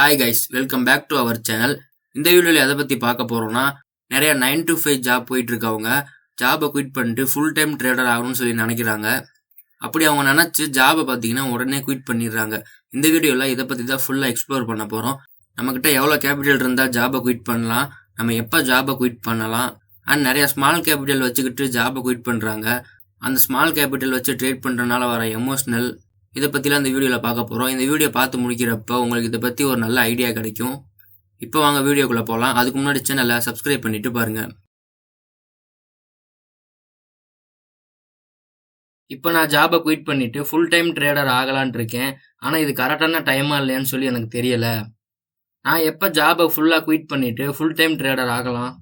Hi guys welcome back to our channel இந்த வீடியோவில் எதை பற்றி பார்க்க போகிறோம்னா நிறைய நைன் டு ஃபைவ் ஜாப் போயிட்டு இருக்கவங்க ஜாபை குவிட் பண்ணிட்டு ஃபுல் டைம் ட்ரேடர் ஆகணும்னு சொல்லி நினைக்கிறாங்க. அப்படி அவங்க நினச்சி ஜாபை பார்த்தீங்கன்னா உடனே குவிட் பண்ணிடுறாங்க. இந்த வீடியோவில் இதை பற்றி தான் ஃபுல்லாக எக்ஸ்ப்ளோர் பண்ண போகிறோம் நம்மக்கிட்ட எவ்வளோ கேபிட்டல் இருந்தால் ஜாபை குவிட் பண்ணலாம் நம்ம எப்போ ஜாபை குவிட் பண்ணலாம் அண்ட் நிறைய ஸ்மால் கேபிட்டல் வச்சுக்கிட்டு ஜாபை குவிட் பண்ணுறாங்க அந்த ஸ்மால் கேபிட்டல் வச்சு ட்ரேட் பண்ணுறதுனால வர எமோஷ்னல் இதை பற்றிலாம் இந்த வீடியோவில் பார்க்க போகிறோம் இந்த வீடியோ பார்த்து முடிக்கிறப்போ உங்களுக்கு இதை பற்றி ஒரு நல்ல ஐடியா கிடைக்கும். இப்போ வாங்க வீடியோக்குள்ளே போகலாம் அதுக்கு முன்னாடி சேனலை சப்ஸ்கிரைப் பண்ணிவிட்டு பாருங்கள் இப்போ நான் ஜாபை குயிட் பண்ணிவிட்டு ஃபுல் டைம் ட்ரேடர் ஆகலான் இருக்கேன். ஆனால் இது கரெக்டான டைமாக இல்லையான்னு சொல்லி எனக்கு தெரியலை. நான் எப்போ ஜாபை ஃபுல்லாக குயிட் பண்ணிவிட்டு ஃபுல் டைம் ட்ரேடர் ஆகலாம்?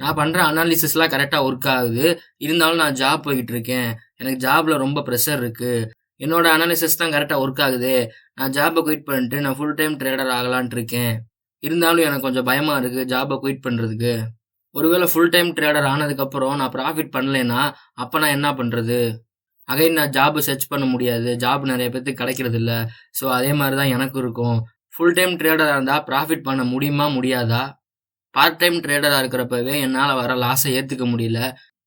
நான் பண்ணுற அனாலிசிஸ்லாம் கரெக்டாக ஒர்க் ஆகுது. இருந்தாலும் நான் ஜாப் போய்கிட்டு இருக்கேன். எனக்கு ஜாபில் ரொம்ப ப்ரெஷர் இருக்குது என்னோட அனாலிசிஸ் தான் கரெக்டாக ஒர்க் ஆகுது. நான் ஜாபை குயிட் பண்ணிட்டு நான் ஃபுல் டைம் ட்ரேடர் ஆகலான்ட்டு இருக்கேன். இருந்தாலும் எனக்கு கொஞ்சம் பயமாக இருக்குது ஜாபை குயிட் பண்ணுறதுக்கு ஒருவேளை ஃபுல் டைம் ட்ரேடர் ஆனதுக்கப்புறம் நான் ப்ராஃபிட் பண்ணலைன்னா அப்போ நான் என்ன பண்ணுறது அகைன் நான் ஜாப் சர்ச் பண்ண முடியாது. ஜாப் நிறைய பேர்த்துக்கு கிடைக்கிறது இல்லை. ஸோ அதே மாதிரி தான் எனக்கும் இருக்கும். ஃபுல் டைம் ட்ரேடராக இருந்தால் ப்ராஃபிட் பண்ண முடியுமா? முடியாதா? பார்ட் டைம் ட்ரேடராக இருக்கிறப்பவே என்னால் வர லாஸை ஏற்றுக்க முடியல.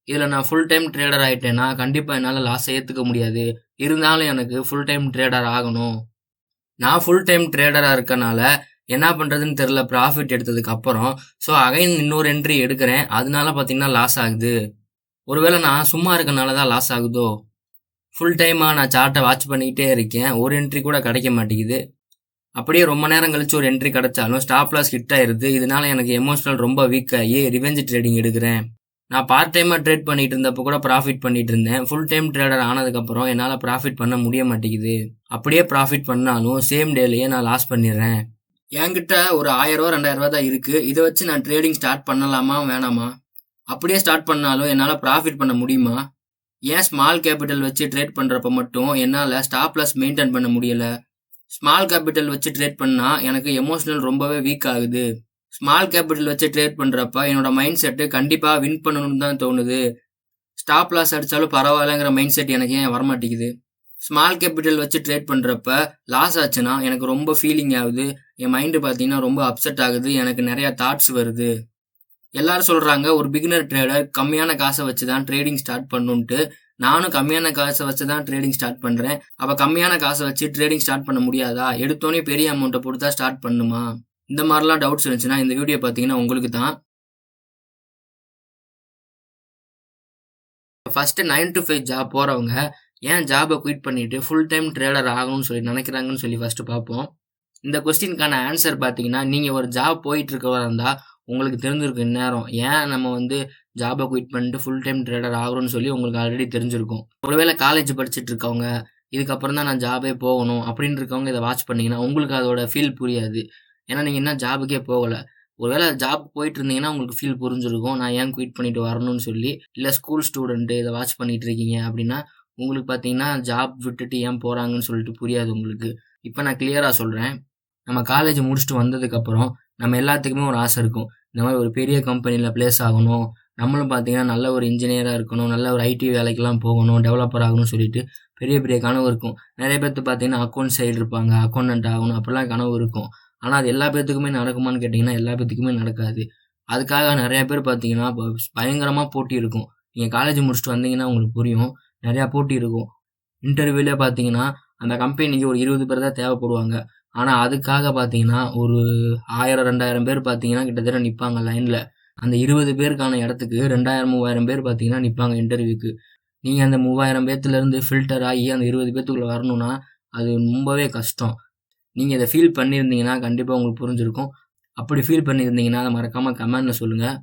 இதில் நான் ஃபுல் டைம் ட்ரேடர் ஆகிட்டேன்னா கண்டிப்பாக என்னால் லாஸை ஏற்றுக்க முடியாது. இருந்தாலும் எனக்கு ஃபுல் டைம் ட்ரேடர் ஆகணும். நான் ஃபுல் டைம் ட்ரேடராக இருக்கனால என்ன பண்ணுறதுன்னு தெரில ப்ராஃபிட் எடுத்ததுக்கு அப்புறம். ஸோ அகைன் இன்னொரு என்ட்ரி எடுக்கிறேன். அதனால பார்த்தீங்கன்னா லாஸ் ஆகுது. ஒருவேளை நான் சும்மா இருக்கனால தான் லாஸ் ஆகுதோ? ஃபுல் டைமாக நான் சார்ட்டை வாட்ச் பண்ணிக்கிட்டே இருக்கேன். ஒரு என்ட்ரி கூட கிடைக்க மாட்டேங்குது. அப்படியே ரொம்ப நேரம் கழிச்சு ஒரு என்ட்ரி கிடைச்சாலும் ஸ்டாப் லாஸ் ஹிட் ஆயிருது. இதனால எனக்கு எமோஷனல் ரொம்ப வீக் ஆகி ரிவெஞ்ச் ட்ரேடிங் எடுக்கிறேன். நான் பார்ட் டைமாக ட்ரேட் பண்ணிட்டு இருந்தப்போ கூட ப்ராஃபிட் பண்ணிட்டு இருந்தேன். ஃபுல் டைம் ட்ரேடர் ஆனதுக்கப்புறம் என்னால் ப்ராஃபிட் பண்ண முடிய மாட்டேங்குது. அப்படியே ப்ராஃபிட் பண்ணாலும் சேம் டேலேயே நான் லாஸ் பண்ணிடுறேன். என்கிட்ட ஒரு ஆயிரம் ரூபா ரெண்டாயிரம் ரூபா தான் இருக்குது இதை வச்சு நான் ட்ரேடிங் ஸ்டார்ட் பண்ணலாமா வேணாமா? அப்படியே ஸ்டார்ட் பண்ணாலும் என்னால் ப்ராஃபிட் பண்ண முடியுமா? ஏன் ஸ்மால் கேபிட்டல் வச்சு ட்ரேட் பண்ணுறப்ப மட்டும் என்னால் ஸ்டாப் லாஸ் மெயின்டைன் பண்ண முடியலை? ஸ்மால் கேபிட்டல் வச்சு ட்ரேட் பண்ணால் எனக்கு எமோஷனல் ரொம்பவே வீக் ஆகுது. ஸ்மால் கேபிட்டல் வச்சு ட்ரேட் பண்ணுறப்ப என்னோட மைண்ட் செட்டு கண்டிப்பாக வின் பண்ணணும்னு தான் தோணுது. ஸ்டாப் லாஸ் அடித்தாலும் பரவாயில்லங்கிற மைண்ட் செட் எனக்கு ஏன் வரமாட்டேங்குது? ஸ்மால் கேபிட்டல் வச்சு ட்ரேட் பண்ணுறப்ப லாஸ் ஆச்சுன்னா எனக்கு ரொம்ப ஃபீலிங் ஆகுது. என் மைண்டு பார்த்தீங்கன்னா ரொம்ப அப்செட் ஆகுது. எனக்கு நிறையா தாட்ஸ் வருது. எல்லாரும் சொல்கிறாங்க ஒரு பிகினர் ட்ரேடர் கம்மியான காசை வச்சு தான் ட்ரேடிங் ஸ்டார்ட் பண்ணுன்ட்டு. நானும் கம்மியான காசை வச்சு தான் ட்ரேடிங் ஸ்டார்ட் பண்ணுறேன் அப்போ கம்மியான காசை வச்சு ட்ரேடிங் ஸ்டார்ட் பண்ண முடியாதா? எடுத்தோன்னே பெரிய அமௌண்ட்டை போட்டு தான் ஸ்டார்ட் பண்ணுமா? இந்த மாதிரிலாம் டவுட்ஸ் இருந்துச்சுன்னா இந்த வீடியோ பார்த்தீங்கன்னா உங்களுக்கு தான். First nine to five job போகிறவங்க ஏன் ஜாபை குயிட் பண்ணிட்டு ஃபுல் டைம் ட்ரேடர் ஆகணும்னு சொல்லி நினைக்கிறாங்கன்னு சொல்லி ஃபஸ்ட்டு பார்ப்போம் இந்த கொஸ்டினுக்கான ஆன்சர் பார்த்தீங்கன்னா நீங்கள் ஒரு ஜாப் போயிட்டுருக்கவா இருந்தால் உங்களுக்கு தெரிஞ்சிருக்கும் இந்நேரம். ஏன் நம்ம வந்து ஜாபை குயிட் பண்ணிட்டு ஃபுல் டைம் ட்ரேடர் ஆகிறோம்னு சொல்லி உங்களுக்கு ஆல்ரெடி தெரிஞ்சிருக்கும். ஒருவேளை காலேஜ் படிச்சுட்டு இருக்கவங்க இதுக்கப்புறம் தான் நான் ஜாபே போகணும் அப்படின்னு இருக்கவங்க இதை வாட்ச் பண்ணீங்கன்னா உங்களுக்கு அதோட ஃபீல் புரியாது. ஏன்னா நீங்கள் என்ன ஜாபுக்கே போகலை. ஒருவேளை ஜாப் போயிட்டு இருந்தீங்கன்னா உங்களுக்கு ஃபீல் புரிஞ்சிருக்கும். நான் ஏன் குயிட் பண்ணிட்டு வரணும்னு சொல்லி இல்லை ஸ்கூல் ஸ்டூடெண்ட்டு இதை வாட்ச் பண்ணிட்டு இருக்கீங்க அப்படின்னா உங்களுக்கு பார்த்தீங்கன்னா ஜாப் விட்டுட்டு ஏன் போகிறாங்கன்னு சொல்லிட்டு புரியாது உங்களுக்கு. இப்போ நான் கிளியராக சொல்கிறேன் நம்ம காலேஜ் முடிச்சுட்டு வந்ததுக்கப்புறம் நம்ம எல்லாத்துக்குமே ஒரு ஆசை இருக்கும். இந்த மாதிரி ஒரு பெரிய கம்பெனியில் ப்ளேஸ் ஆகணும். நம்மளும் பார்த்தீங்கன்னா நல்ல ஒரு இன்ஜினியராக இருக்கணும். நல்ல ஒரு ஐடி வேலைக்கெல்லாம் போகணும். டெவலப்பர் ஆகணும்னு சொல்லிட்டு பெரிய பெரிய கனவு இருக்கும். நிறைய பேர்த்து பார்த்தீங்கன்னா அக்கௌண்ட் சைடு இருப்பாங்க அக்கௌண்டன்ட் ஆகணும். அப்படிலாம் கனவு இருக்கும். ஆனால் அது எல்லா பேர்த்துக்குமே நடக்குமான்னு கேட்டிங்கன்னா எல்லா பேர்த்துக்குமே நடக்காது. அதுக்காக நிறையா பேர் பார்த்தீங்கன்னா பயங்கரமாக போட்டி இருக்கும். நீங்கள் காலேஜ் முடிச்சுட்டு வந்தீங்கன்னா உங்களுக்கு புரியும். நிறையா போட்டி இருக்கும். இன்டர்வியூலே பார்த்தீங்கன்னா அந்த கம்பெனிக்கு ஒரு இருபது பேர் தான் தேவைப்படுவாங்க. ஆனால் அதுக்காக பார்த்தீங்கன்னா ஒரு ஆயிரம் ரெண்டாயிரம் பேர் பார்த்தீங்கன்னா கிட்டத்தட்ட நிற்பாங்க லைனில் அந்த இருபது பேருக்கான இடத்துக்கு ரெண்டாயிரம் மூவாயிரம் பேர் பார்த்தீங்கன்னா நிற்பாங்க இன்டர்வியூக்கு நீங்கள் அந்த மூவாயிரம் பேர்த்துலேருந்து ஃபில்டர் ஆகி அந்த இருபது பேர்த்துக்குள்ளே வரணும்னா அது ரொம்பவே கஷ்டம். நீங்கள் இதை ஃபீல் பண்ணியிருந்தீங்கன்னா கண்டிப்பாக உங்களுக்கு புரிஞ்சிருக்கும். அப்படி ஃபீல் பண்ணியிருந்தீங்கன்னா அதை மறக்காமல் கமெண்டில் சொல்லுங்கள்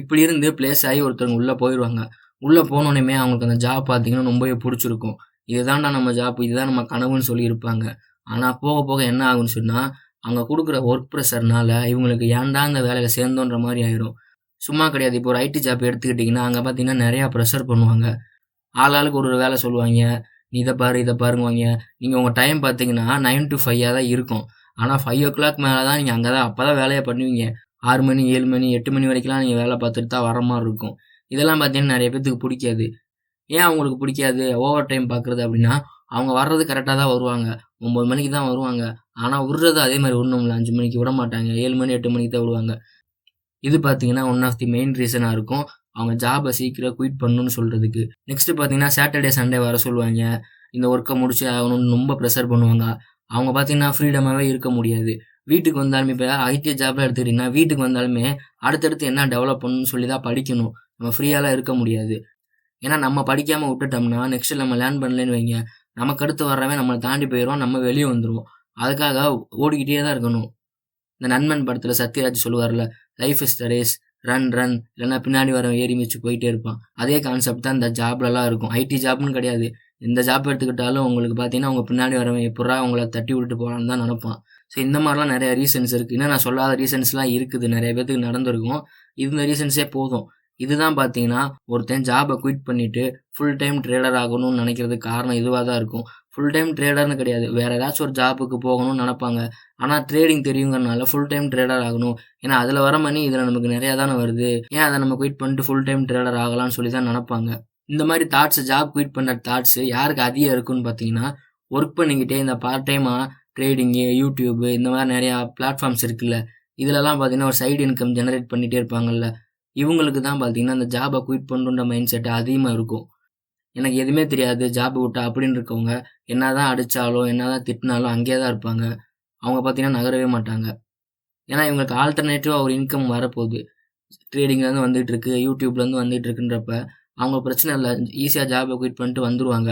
இப்படி இருந்து பிளேஸ் ஆகி ஒருத்தவங்க உள்ளே போயிடுவாங்க உள்ளே போனோடனே அவங்களுக்கு அந்த ஜாப் பார்த்தீங்கன்னா ரொம்பவே பிடிச்சிருக்கும். இதுதான்டா நம்ம ஜாப் இதுதான் நம்ம கனவுன்னு சொல்லியிருப்பாங்க ஆனால் போக போக என்ன ஆகும்னு சொன்னால் அவங்க கொடுக்குற ஒர்க் ப்ரெஷர்னால இவங்களுக்கு ஏன்டா அந்த வேலையில் சேர்ந்தோன்ற மாதிரி ஆயிரும். சும்மா கிடையாது. இப்போ ஒரு ஐடி ஜாப் எடுத்துக்கிட்டிங்கன்னா அங்கே பார்த்தீங்கன்னா நிறையா ப்ரெஷர் பண்ணுவாங்க. ஆளாளுக்கு ஒரு ஒரு வேலை சொல்லுவாங்க. இதை பாரு இதை பாருங்குவாங்க. நீங்கள் உங்கள் டைம் பார்த்தீங்கன்னா நைன் டு ஃபைவாக தான் இருக்கும். ஆனால் ஃபைவ் ஓ கிளாக் மேலே தான் நீங்கள் அங்கே தான் அப்போ தான் வேலையை பண்ணுவீங்க. ஆறு மணி ஏழு மணி எட்டு மணி வரைக்கும்லாம் நீங்கள் வேலை பார்த்துட்டு தான் வர மாதிரி இருக்கும். இதெல்லாம் பார்த்தீங்கன்னா நிறைய பேர்த்துக்கு பிடிக்காது. ஏன் அவங்களுக்கு பிடிக்காது? ஓவர் டைம் பார்க்குறது அப்படின்னா அவங்க வர்றது கரெக்டாக தான் வருவாங்க. ஒம்பது மணிக்கு தான் வருவாங்க. ஆனால் விடுறது அதே மாதிரி விடணும்ல அஞ்சு மணிக்கு விட மாட்டாங்க ஏழு மணி எட்டு மணிக்கு தான் விடுவாங்க. இது பார்த்தீங்கன்னா ஒன் ஆஃப் தி மெயின் ரீசனாக இருக்கும். அவங்க ஜாபை சீக்கிரம் குயிட் பண்ணணும்னு சொல்கிறதுக்கு நெக்ஸ்ட்டு பார்த்தீங்கன்னா சாட்டர்டே சண்டே வர சொல்லுவாங்க. இந்த ஒர்க்கை முடிச்சு ஆகணும்னு ரொம்ப ப்ரெஷர் பண்ணுவாங்க. அவங்க பார்த்தீங்கன்னா ஃப்ரீடமாகவே இருக்க முடியாது. வீட்டுக்கு வந்தாலுமே இப்போ ஐடி ஜாப்லாம் எடுத்துக்கிட்டிங்கன்னா வீட்டுக்கு வந்தாலுமே அடுத்தடுத்து என்ன டெவலப் பண்ணணும்னு சொல்லி தான் படிக்கணும். நம்ம ஃப்ரீயாலாம் இருக்க முடியாது. ஏன்னா நம்ம படிக்காமல் விட்டுட்டோம்னா நெக்ஸ்ட் நம்ம லேர்ன் பண்ணலன்னு வைங்க. நமக்கு அடுத்து வர்றவன் நம்மளை தாண்டி போயிடுவோம் நம்ம வெளியே வந்துடுவோம் அதுக்காக ஓடிக்கிட்டே தான் இருக்கணும். இந்த நண்பன் படத்தில் Sathyaraj சொல்லுவார்ல life is the race run run இல்லைன்னா பின்னாடி வர ஏறி மிச்சு போயிட்டே இருப்பான். அதே கான்செப்ட் தான் இந்த ஜாப்லலாம் இருக்கும். ஐடி ஜாப்னு கிடையாது. எந்த ஜாப் எடுத்துக்கிட்டாலும் உங்களுக்கு பார்த்தீங்கன்னா அவங்க பின்னாடி வரவன் எப்படா உங்களை தட்டி விட்டுட்டு போகலான்னு தான் நினைப்பான். ஸோ இந்த மாதிரிலாம் நிறைய ரீசன்ஸ் இருக்குது இன்னும் நான் சொல்லாத ரீசன்ஸ்லாம் இருக்குது. நிறைய பேத்துக்கு நடந்திருக்கும். இந்த ரீசன்ஸே போதும். இதுதான் பார்த்தீங்கன்னா ஒருத்தன் ஜாபை குயிட் பண்ணிவிட்டு ஃபுல் டைம் ட்ரேடர் ஆகணும்னு நினைக்கிறதுக்கு காரணம் இதுவாக தான் இருக்கும். ஃபுல் டைம் ட்ரேடர்னு கிடையாது. வேறு ஏதாச்சும் ஒரு ஜாப்புக்கு போகணும்னு நினப்பாங்க. ஆனால் ட்ரேடிங் தெரியுங்கிறனால ஃபுல் டைம் ட்ரேடர் ஆகணும். ஏன்னா அதில் வர மணி இதில் நமக்கு நிறையா தானே வருது. ஏன் அதை நம்ம குயிட் பண்ணிட்டு ஃபுல் டைம் ட்ரேடர் ஆகலாம்னு சொல்லி தான் நினப்பாங்க. இந்த மாதிரி தாட்ஸ் ஜாப் குயிட் பண்ணுற தாட்ஸ் யாருக்கு அதிகம் இருக்குன்னு பார்த்தீங்கன்னா ஒர்க் பண்ணிக்கிட்டே இந்த பார்ட் டைமாக ட்ரேடிங்கு யூடியூப்பு இந்த மாதிரி நிறையா பிளாட்ஃபார்ம்ஸ் இருக்குல்ல. இதிலலாம் பார்த்தீங்கன்னா ஒரு சைடு இன்கம் ஜெனரேட் பண்ணிகிட்டே இருப்பாங்கல்ல. இவங்களுக்கு தான் பார்த்தீங்கன்னா அந்த ஜாபை குயிட் பண்ணுன்ற மைண்ட் செட் அதிகமாக இருக்கும். எனக்கு எதுவுமே தெரியாது ஜாப் விட்டா அப்படின்னு இருக்கவங்க. என்ன தான் அடித்தாலும் என்ன தான் திட்டினாலும் அங்கேயே தான் இருப்பாங்க. அவங்க பார்த்தீங்கன்னா நகரவே மாட்டாங்க. ஏன்னா இவங்களுக்கு ஆல்டர்னேட்டிவாக ஒரு இன்கம் வரப்போகுது. ட்ரேடிங்லேருந்து வந்துகிட்டு இருக்கு யூடியூப்லேருந்து வந்துகிட்டு இருக்குன்றப்ப அவங்க பிரச்சனை இல்லை. ஈஸியாக ஜாபை குயிட் பண்ணிட்டு வந்துடுவாங்க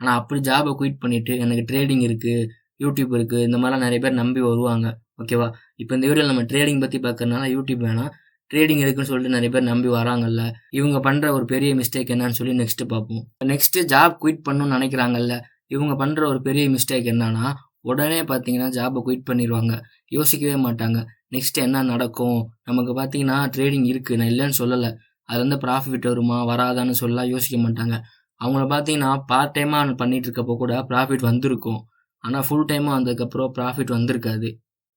ஆனால் அப்படி ஜாபை குயிட் பண்ணிவிட்டு எனக்கு ட்ரேடிங் இருக்குது யூடியூப் இருக்குது இந்த மாதிரிலாம் நிறைய பேர் நம்பி வருவாங்க. ஓகேவா இப்போ இந்த வீடியோவில் நம்ம ட்ரேடிங் பற்றி பார்க்கறதுனால யூடியூப் வேணாம் ட்ரேடிங் இருக்குன்னு சொல்லிட்டு நிறைய பேர் நம்பி வராங்கல்ல. இவங்க பண்ணுற ஒரு பெரிய மிஸ்டேக் என்னன்னு சொல்லி நெக்ஸ்ட்டு பார்ப்போம். நெக்ஸ்ட்டு ஜாப் குயிட் பண்ணணும்னு நினைக்கிறாங்கல்ல. இவங்க பண்ணுற ஒரு பெரிய மிஸ்டேக் என்னன்னா உடனே பார்த்தீங்கன்னா ஜாபை குயிட் பண்ணிடுவாங்க யோசிக்கவே மாட்டாங்க. நெக்ஸ்ட் என்ன நடக்கும்? நமக்கு பார்த்தீங்கன்னா ட்ரேடிங் இருக்குது நான் இல்லைன்னு சொல்லலை. அது வந்து ப்ராஃபிட் வருமா? வராதான்னு சொல்லலாம் யோசிக்க மாட்டாங்க. அவங்கள பார்த்தீங்கன்னா பார்ட் டைமாக பண்ணிகிட்டு இருக்கப்போ கூட ப்ராஃபிட் வந்திருக்கும். ஆனால் ஃபுல் டைமாக வந்ததுக்கப்புறம் ப்ராஃபிட் வந்திருக்காது.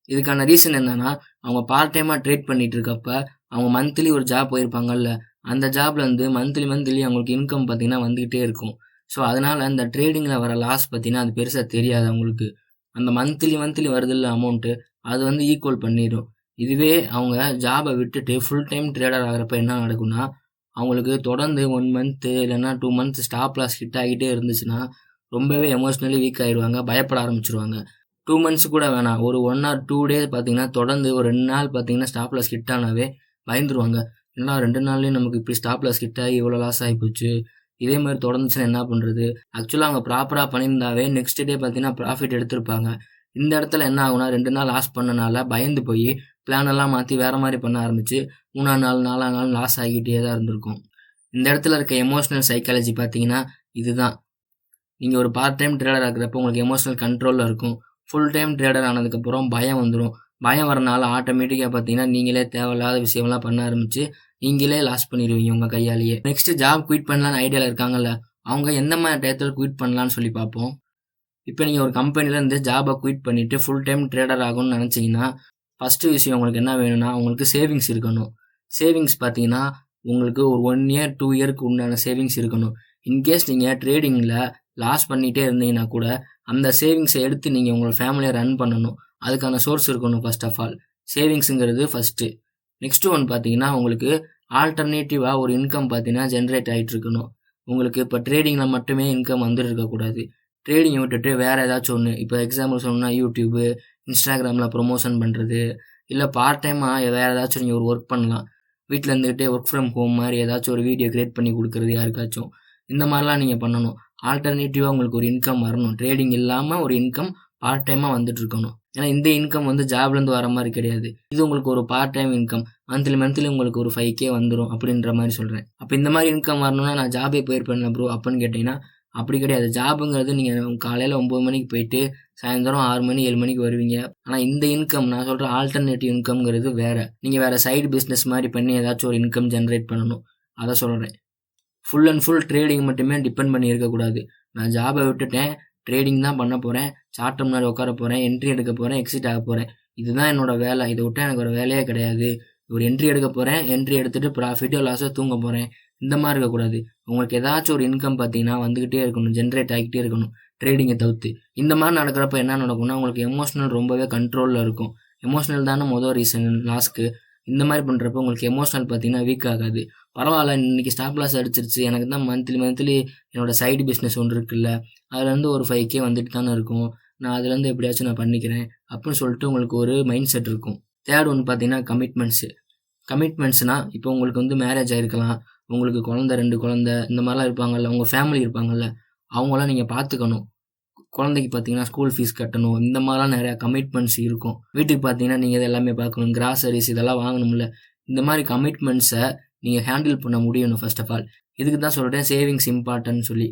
இதுக்கான ரீசன் என்னென்னா அவங்க பார்ட் டைமாக ட்ரேட் பண்ணிகிட்டு இருக்கப்ப அவங்க மந்த்லி ஒரு ஜாப் போயிருப்பாங்கல்ல அந்த ஜாப்லேருந்து மந்த்லி மந்த்லி அவங்களுக்கு இன்கம் பார்த்தீங்கன்னா வந்துக்கிட்டே இருக்கும். ஸோ அதனால் அந்த ட்ரேடிங்கில் வர லாஸ் பார்த்தீங்கன்னா அது பெருசாக தெரியாது அவங்களுக்கு. அந்த மந்த்லி மந்த்லி வருதில்ல அமௌண்ட்டு அது வந்து ஈக்குவல் பண்ணிடும் இதுவே அவங்க ஜாபை விட்டுட்டு ஃபுல் டைம் ட்ரேடர் ஆகிறப்ப என்ன நடக்கும்னா அவங்களுக்கு தொடர்ந்து ஒன் மந்த்து இல்லைன்னா two months stop loss hit ஆகிட்டே இருந்துச்சுன்னா ரொம்பவே எமோஷ்னலி வீக் ஆயிடுவாங்க பயப்பட ஆரம்பிச்சிருவாங்க. டூ மந்த்ஸ் கூட வேணாம். ஒரு ஒன் ஆர் டூ டேஸ் பார்த்தீங்கன்னா தொடர்ந்து ஒரு ரெண்டு நாள் பார்த்தீங்கன்னா ஸ்டாப் லாஸ் ஹிட் ஆனாவே பயந்துருவாங்க. ஏன்னா ரெண்டு நாள்லேயும் நமக்கு இப்படி ஸ்டாப் லாஸ் ஹிட் ஆகி இவ்வளோ லாஸ் ஆகி போச்சு. இதே மாதிரி தொடர்ந்துச்சுன்னா என்ன பண்ணுறது ஆக்சுவலாக அவங்க ப்ராப்பராக பண்ணியிருந்தாவே நெக்ஸ்ட் டே பார்த்தீங்கன்னா ப்ராஃபிட் எடுத்திருப்பாங்க. இந்த இடத்துல என்ன ஆகுனா ரெண்டு நாள் லாஸ் பண்ணனால பயந்து போய் பிளானெல்லாம் மாற்றி வேறு மாதிரி பண்ண ஆரம்பிச்சு மூணாம் நாள் நாலாம் நாள் லாஸ் ஆகிக்கிட்டே தான் இருந்திருக்கும். இந்த இடத்துல இருக்க எமோஷ்னல் சைக்காலஜி பார்த்தீங்கன்னா இதுதான். நீங்கள் ஒரு பார்ட் டைம் ட்ரேடர் ஆகிறப்ப உங்களுக்கு எமோஷனல் கண்ட்ரோலில் இருக்கும். ஃபுல் டைம் ட்ரேடர் ஆனதுக்கப்புறம் பயம் வந்துடும் பயம் வரனால ஆட்டோமேட்டிக்காக பார்த்தீங்கன்னா நீங்களே தேவையில்லாத விஷயம்லாம் பண்ண ஆரம்பிச்சு நீங்களே லாஸ் பண்ணிடுவீங்க உங்கள் கையாலேயே. நெக்ஸ்ட் ஜாப் குயிட் பண்ணலான்னு ஐடியாவில் இருக்காங்கல்ல அவங்க எந்த மாதிரி டயத்தில் குயிட் பண்ணலான்னு சொல்லி பார்ப்போம். இப்போ நீங்கள் ஒரு கம்பெனிலேருந்து ஜாபை குயிட் பண்ணிவிட்டு ஃபுல் டைம் ட்ரேடர் ஆகணும்னு நினச்சிங்கன்னா ஃபஸ்ட்டு விஷயம் உங்களுக்கு என்ன வேணும்னா உங்களுக்கு சேவிங்ஸ் இருக்கணும். சேவிங்ஸ் பார்த்தீங்கன்னா உங்களுக்கு ஒரு ஒன் இயர் டூ இயருக்கு உண்டான சேவிங்ஸ் இருக்கணும். இன்கேஸ் நீங்கள் ட்ரேடிங்கில் லாஸ் பண்ணிகிட்டே இருந்தீங்கன்னா கூட அந்த சேவிங்ஸை எடுத்து நீங்கள் உங்கள் ஃபேமிலியை ரன் பண்ணணும். அதுக்கான சோர்ஸ் இருக்கணும் ஃபஸ்ட் ஆஃப் ஆல் சேவிங்ஸுங்கிறது ஃபஸ்ட்டு நெக்ஸ்ட் ஒன் பார்த்தீங்கன்னா உங்களுக்கு ஆல்டர்னேட்டிவாக ஒரு இன்கம் பார்த்தீங்கன்னா ஜென்ரேட் ஆகிட்டு இருக்கணும் உங்களுக்கு இப்போ ட்ரேடிங்கில் மட்டுமே இன்கம் வந்துட்டு இருக்கக்கூடாது ட்ரேடிங்கை விட்டுட்டு வேறு ஏதாச்சும் ஒன்று இப்போ எக்ஸாம்பிள் சொன்னோம்னா யூடியூப்பு இன்ஸ்டாகிராமில் ப்ரொமோஷன் பண்ணுறது இல்லை பார்ட் டைமாக வேறு ஏதாச்சும் நீங்கள் ஒரு ஒர்க் பண்ணலாம். வீட்டில் இருந்துக்கிட்டே ஒர்க் ஃப்ரம் ஹோம் மாதிரி ஏதாச்சும் ஒரு வீடியோ க்ரியேட் பண்ணி கொடுக்குறது யாருக்காச்சும். இந்த மாதிரிலாம் நீங்கள் பண்ணணும். ஆல்டர்னேட்டிவாக உங்களுக்கு ஒரு இன்கம் வரணும். ட்ரேடிங் இல்லாமல் ஒரு இன்கம் பார்ட் டைமாக வந்துட்டு இருக்கணும் ஏன்னா இந்த இன்கம் வந்து ஜாப்லேருந்து வர மாதிரி கிடையாது. இது உங்களுக்கு ஒரு part time income monthly monthly உங்களுக்கு ஒரு ஃபைவ் கே வந்துடும் அப்படின்ற மாதிரி சொல்கிறேன் அப்போ இந்த மாதிரி இன்கம் வரணும்னா நான் ஜாபே போயிருப்பேன் ப்ரோ அப்படின்னு கேட்டிங்கன்னா அப்படி கிடையாது. ஜாபுங்கிறது நீங்கள் காலையில் ஒம்பது மணிக்கு போயிட்டு சாயந்தரம் ஆறு மணி ஏழு மணிக்கு வருவீங்க. ஆனால் இந்த இன்கம் நான் சொல்கிற ஆல்டர்னேட்டிவ் இன்கம்ங்கிறது வேறு. நீங்கள் வேறு சைடு பிஸ்னஸ் மாதிரி பண்ணி ஏதாச்சும் ஒரு இன்கம் ஜென்ரேட் பண்ணணும். அதை சொல்கிறேன் ஃபுல் அண்ட் ஃபுல் ட்ரேடிங் மட்டுமே டிபெண்ட் பண்ணி இருக்கக்கூடாது நான் ஜாபை விட்டுட்டேன். ட்ரேடிங் தான் பண்ண போகிறேன் சார்ட் முன்னாடி உட்கார போகிறேன் என்ட்ரி எடுக்க போகிறேன் எக்ஸிட் ஆக போகிறேன் இதுதான் என்னோட வேலை. இதை விட்டால் எனக்கு ஒரு வேலையே கிடையாது. ஒரு என்ட்ரி எடுக்க போகிறேன் என்ட்ரி எடுத்துகிட்டு ப்ராஃபிட்டோ லாஸோ தூங்க போகிறேன் இந்த மாதிரி இருக்கக்கூடாது உங்களுக்கு ஏதாச்சும் ஒரு இன்கம் பார்த்தீங்கன்னா வந்துக்கிட்டே இருக்கணும். ஜென்ரேட் ஆகிக்கிட்டே இருக்கணும். ட்ரேடிங்கை தவிர்த்து. இந்த மாதிரி நடக்கிறப்ப என்ன நடக்கும்னா உங்களுக்கு எமோஷனல் ரொம்பவே கண்ட்ரோலில் இருக்கும். எமோஷனல் தானே மொதல் ரீசன் லாஸ்க்கு இந்த மாதிரி பண்ணுறப்ப உங்களுக்கு எமோஷனல் பார்த்தீங்கன்னா வீக் ஆகாது. பரவாயில்ல இன்றைக்கி ஸ்டாப் லாஸ் அடிச்சிருச்சு. எனக்கு தான் மந்த்லி மந்த்லி என்னோடய சைடு பிஸ்னஸ் ஒன்று இருக்குல்ல. அதுலேருந்து ஒரு ஃபைவ் கே வந்துட்டு தானே இருக்கும். நான் அதுலேருந்து எப்படியாச்சும் நான் பண்ணிக்கிறேன் அப்படின்னு சொல்லிட்டு உங்களுக்கு ஒரு மைண்ட் செட் இருக்கும். தேர்ட் ஒன்று பார்த்தீங்கன்னா கமிட்மெண்ட்ஸு கமிட்மெண்ட்ஸ்னால் இப்போ உங்களுக்கு வந்து மேரேஜ் ஆகிருக்கலாம் உங்களுக்கு குழந்த ரெண்டு குழந்த இந்த மாதிரிலாம் இருப்பாங்கல்ல உங்கள் ஃபேமிலி இருப்பாங்கல்ல அவங்களாம் நீங்கள் பார்த்துக்கணும். குழந்தைக்கு பார்த்தீங்கன்னா ஸ்கூல் ஃபீஸ் கட்டணும் இந்த மாதிரிலாம் நிறையா கமிட்மெண்ட்ஸ் இருக்கும். வீட்டுக்கு பார்த்தீங்கன்னா நீங்கள் இது எல்லாமே பார்க்கணும் கிராசரிஸ் இதெல்லாம் வாங்கணும்ல. இந்த மாதிரி கமிட்மெண்ட்ஸை நீங்கள் ஹேண்டில் பண்ண முடியணும் ஃபர்ஸ்ட் ஆஃப் ஆல் இதுக்கு தான் சொல்கிறேன் சேவிங்ஸ் இம்பார்ட்டன்ட் சொல்லி.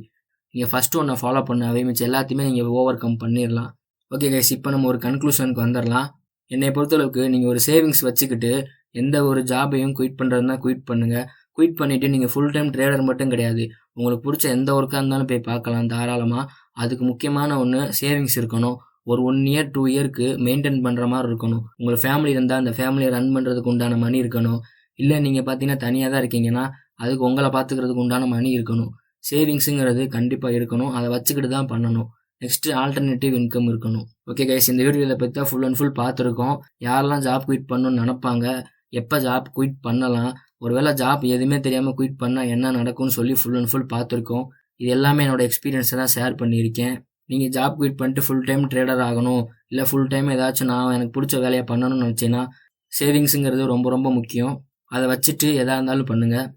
நீங்கள் ஃபஸ்ட்டு ஒன்றை ஃபாலோ பண்ணாவே மிச்சம் எல்லாத்தையுமே நீங்கள் ஓவர் கம் பண்ணிடலாம் ஓகே கைஸ் இப்போ நம்ம ஒரு கன்க்ளூஷனுக்கு வந்துடலாம் என்னை பொறுத்தளவுக்கு நீங்கள் ஒரு சேவிங்ஸ் வச்சுக்கிட்டு எந்த ஒரு ஜாபையும் குயிட் பண்ணுறதுனா குயிட் பண்ணுங்கள் குயிட் பண்ணிவிட்டு நீங்கள் ஃபுல் டைம் ட்ரேடர் மட்டும் கிடையாது. உங்களுக்கு பிடிச்ச எந்த ஒர்க்காக இருந்தாலும் போய் பார்க்கலாம் தாராளமாக அதுக்கு முக்கியமான ஒன்று சேவிங்ஸ் இருக்கணும். ஒரு ஒன் இயர் டூ இயர்க்கு மெயின்டைன் பண்ணுற மாதிரி இருக்கணும். உங்கள் ஃபேமிலி இருந்தால் அந்த ஃபேமிலியை ரன் பண்ணுறதுக்கு உண்டான மணி இருக்கணும். இல்லை நீங்கள் பார்த்தீங்கன்னா தனியாக தான் இருக்கீங்கன்னா அதுக்கு உங்களை பார்த்துக்கிறதுக்கு உண்டான மணி இருக்கணும். சேவிங்ஸுங்கிறது கண்டிப்பாக இருக்கணும். அதை வச்சுக்கிட்டு தான் பண்ணணும். நெக்ஸ்ட்டு ஆல்டர்னேட்டிவ் இன்கம் இருக்கணும். ஓகே கைஸ் இந்த வீடியோவில் பற்றி தான் ஃபுல் அண்ட் ஃபுல் பார்த்துருக்கோம். யாரெல்லாம் ஜாப் குயிட் பண்ணணும்னு நினப்பாங்க எப்போ ஜாப் குயிட் பண்ணலாம்? ஒருவேளை ஜாப் எதுவுமே தெரியாமல் குயிட் பண்ணால் என்ன நடக்கும்னு சொல்லி ஃபுல் அண்ட் ஃபுல் பார்த்துருக்கோம். இது எல்லாமே என்னோட எக்ஸ்பீரியன்ஸை தான் ஷேர் பண்ணியிருக்கேன். நீங்கள் ஜாப் குவிட் பண்ணிட்டு ஃபுல் டைம் ட்ரேடர் ஆகணும் இல்லை ஃபுல் டைம் ஏதாச்சும் நான் எனக்கு பிடிச்ச வேலையை பண்ணணும்னு வச்சேன்னா சேவிங்ஸுங்கிறது ரொம்ப ரொம்ப முக்கியம். அதை வச்சுட்டு எதாக இருந்தாலும் பண்ணுங்கள்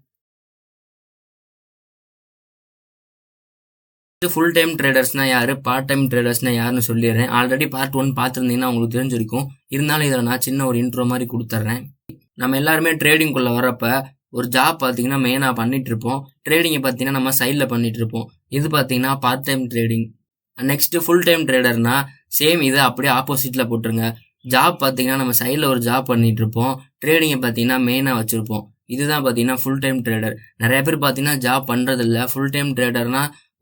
ஃபுல் டைம் ட்ரேடர்ஸ்னால் யார் பார்ட் டைம் ட்ரேடர்ஸ்னால் யாருன்னு சொல்லிடுறேன். ஆல்ரெடி பார்ட் ஒன் பார்த்துருந்தீங்கன்னா உங்களுக்கு தெரிஞ்சிருக்கும். இருந்தாலும் இதில் நான் சின்ன ஒரு இன்ட்ரோ மாதிரி கொடுத்துட்றேன். நம்ம எல்லாருமே ட்ரேடிங்குள்ளே வரப்போ ஒரு ஜாப் பார்த்தீங்கன்னா மெயினாக பண்ணிட்டு இருப்போம் ட்ரேடிங்கை பார்த்தீங்கன்னா நம்ம சைடில் பண்ணிட்டு இருப்போம் இது பார்த்தீங்கன்னா part time trading next full time ட்ரேடர்னா same இதை அப்படியே ஆப்போசிட்டில் போட்டுருங்க. ஜாப் பார்த்தீங்கன்னா நம்ம சைடில் ஒரு ஜாப் பண்ணிட்டு இருப்போம் ட்ரேடிங்கை பார்த்தீங்கன்னா மெயினாக வச்சுருப்போம். இதுதான் பார்த்தீங்கன்னா ஃபுல் டைம் ட்ரேடர் நிறைய பேர் பார்த்தீங்கன்னா ஜாப் பண்ணுறதில்ல ஃபுல் டைம் ட்ரேடர்னா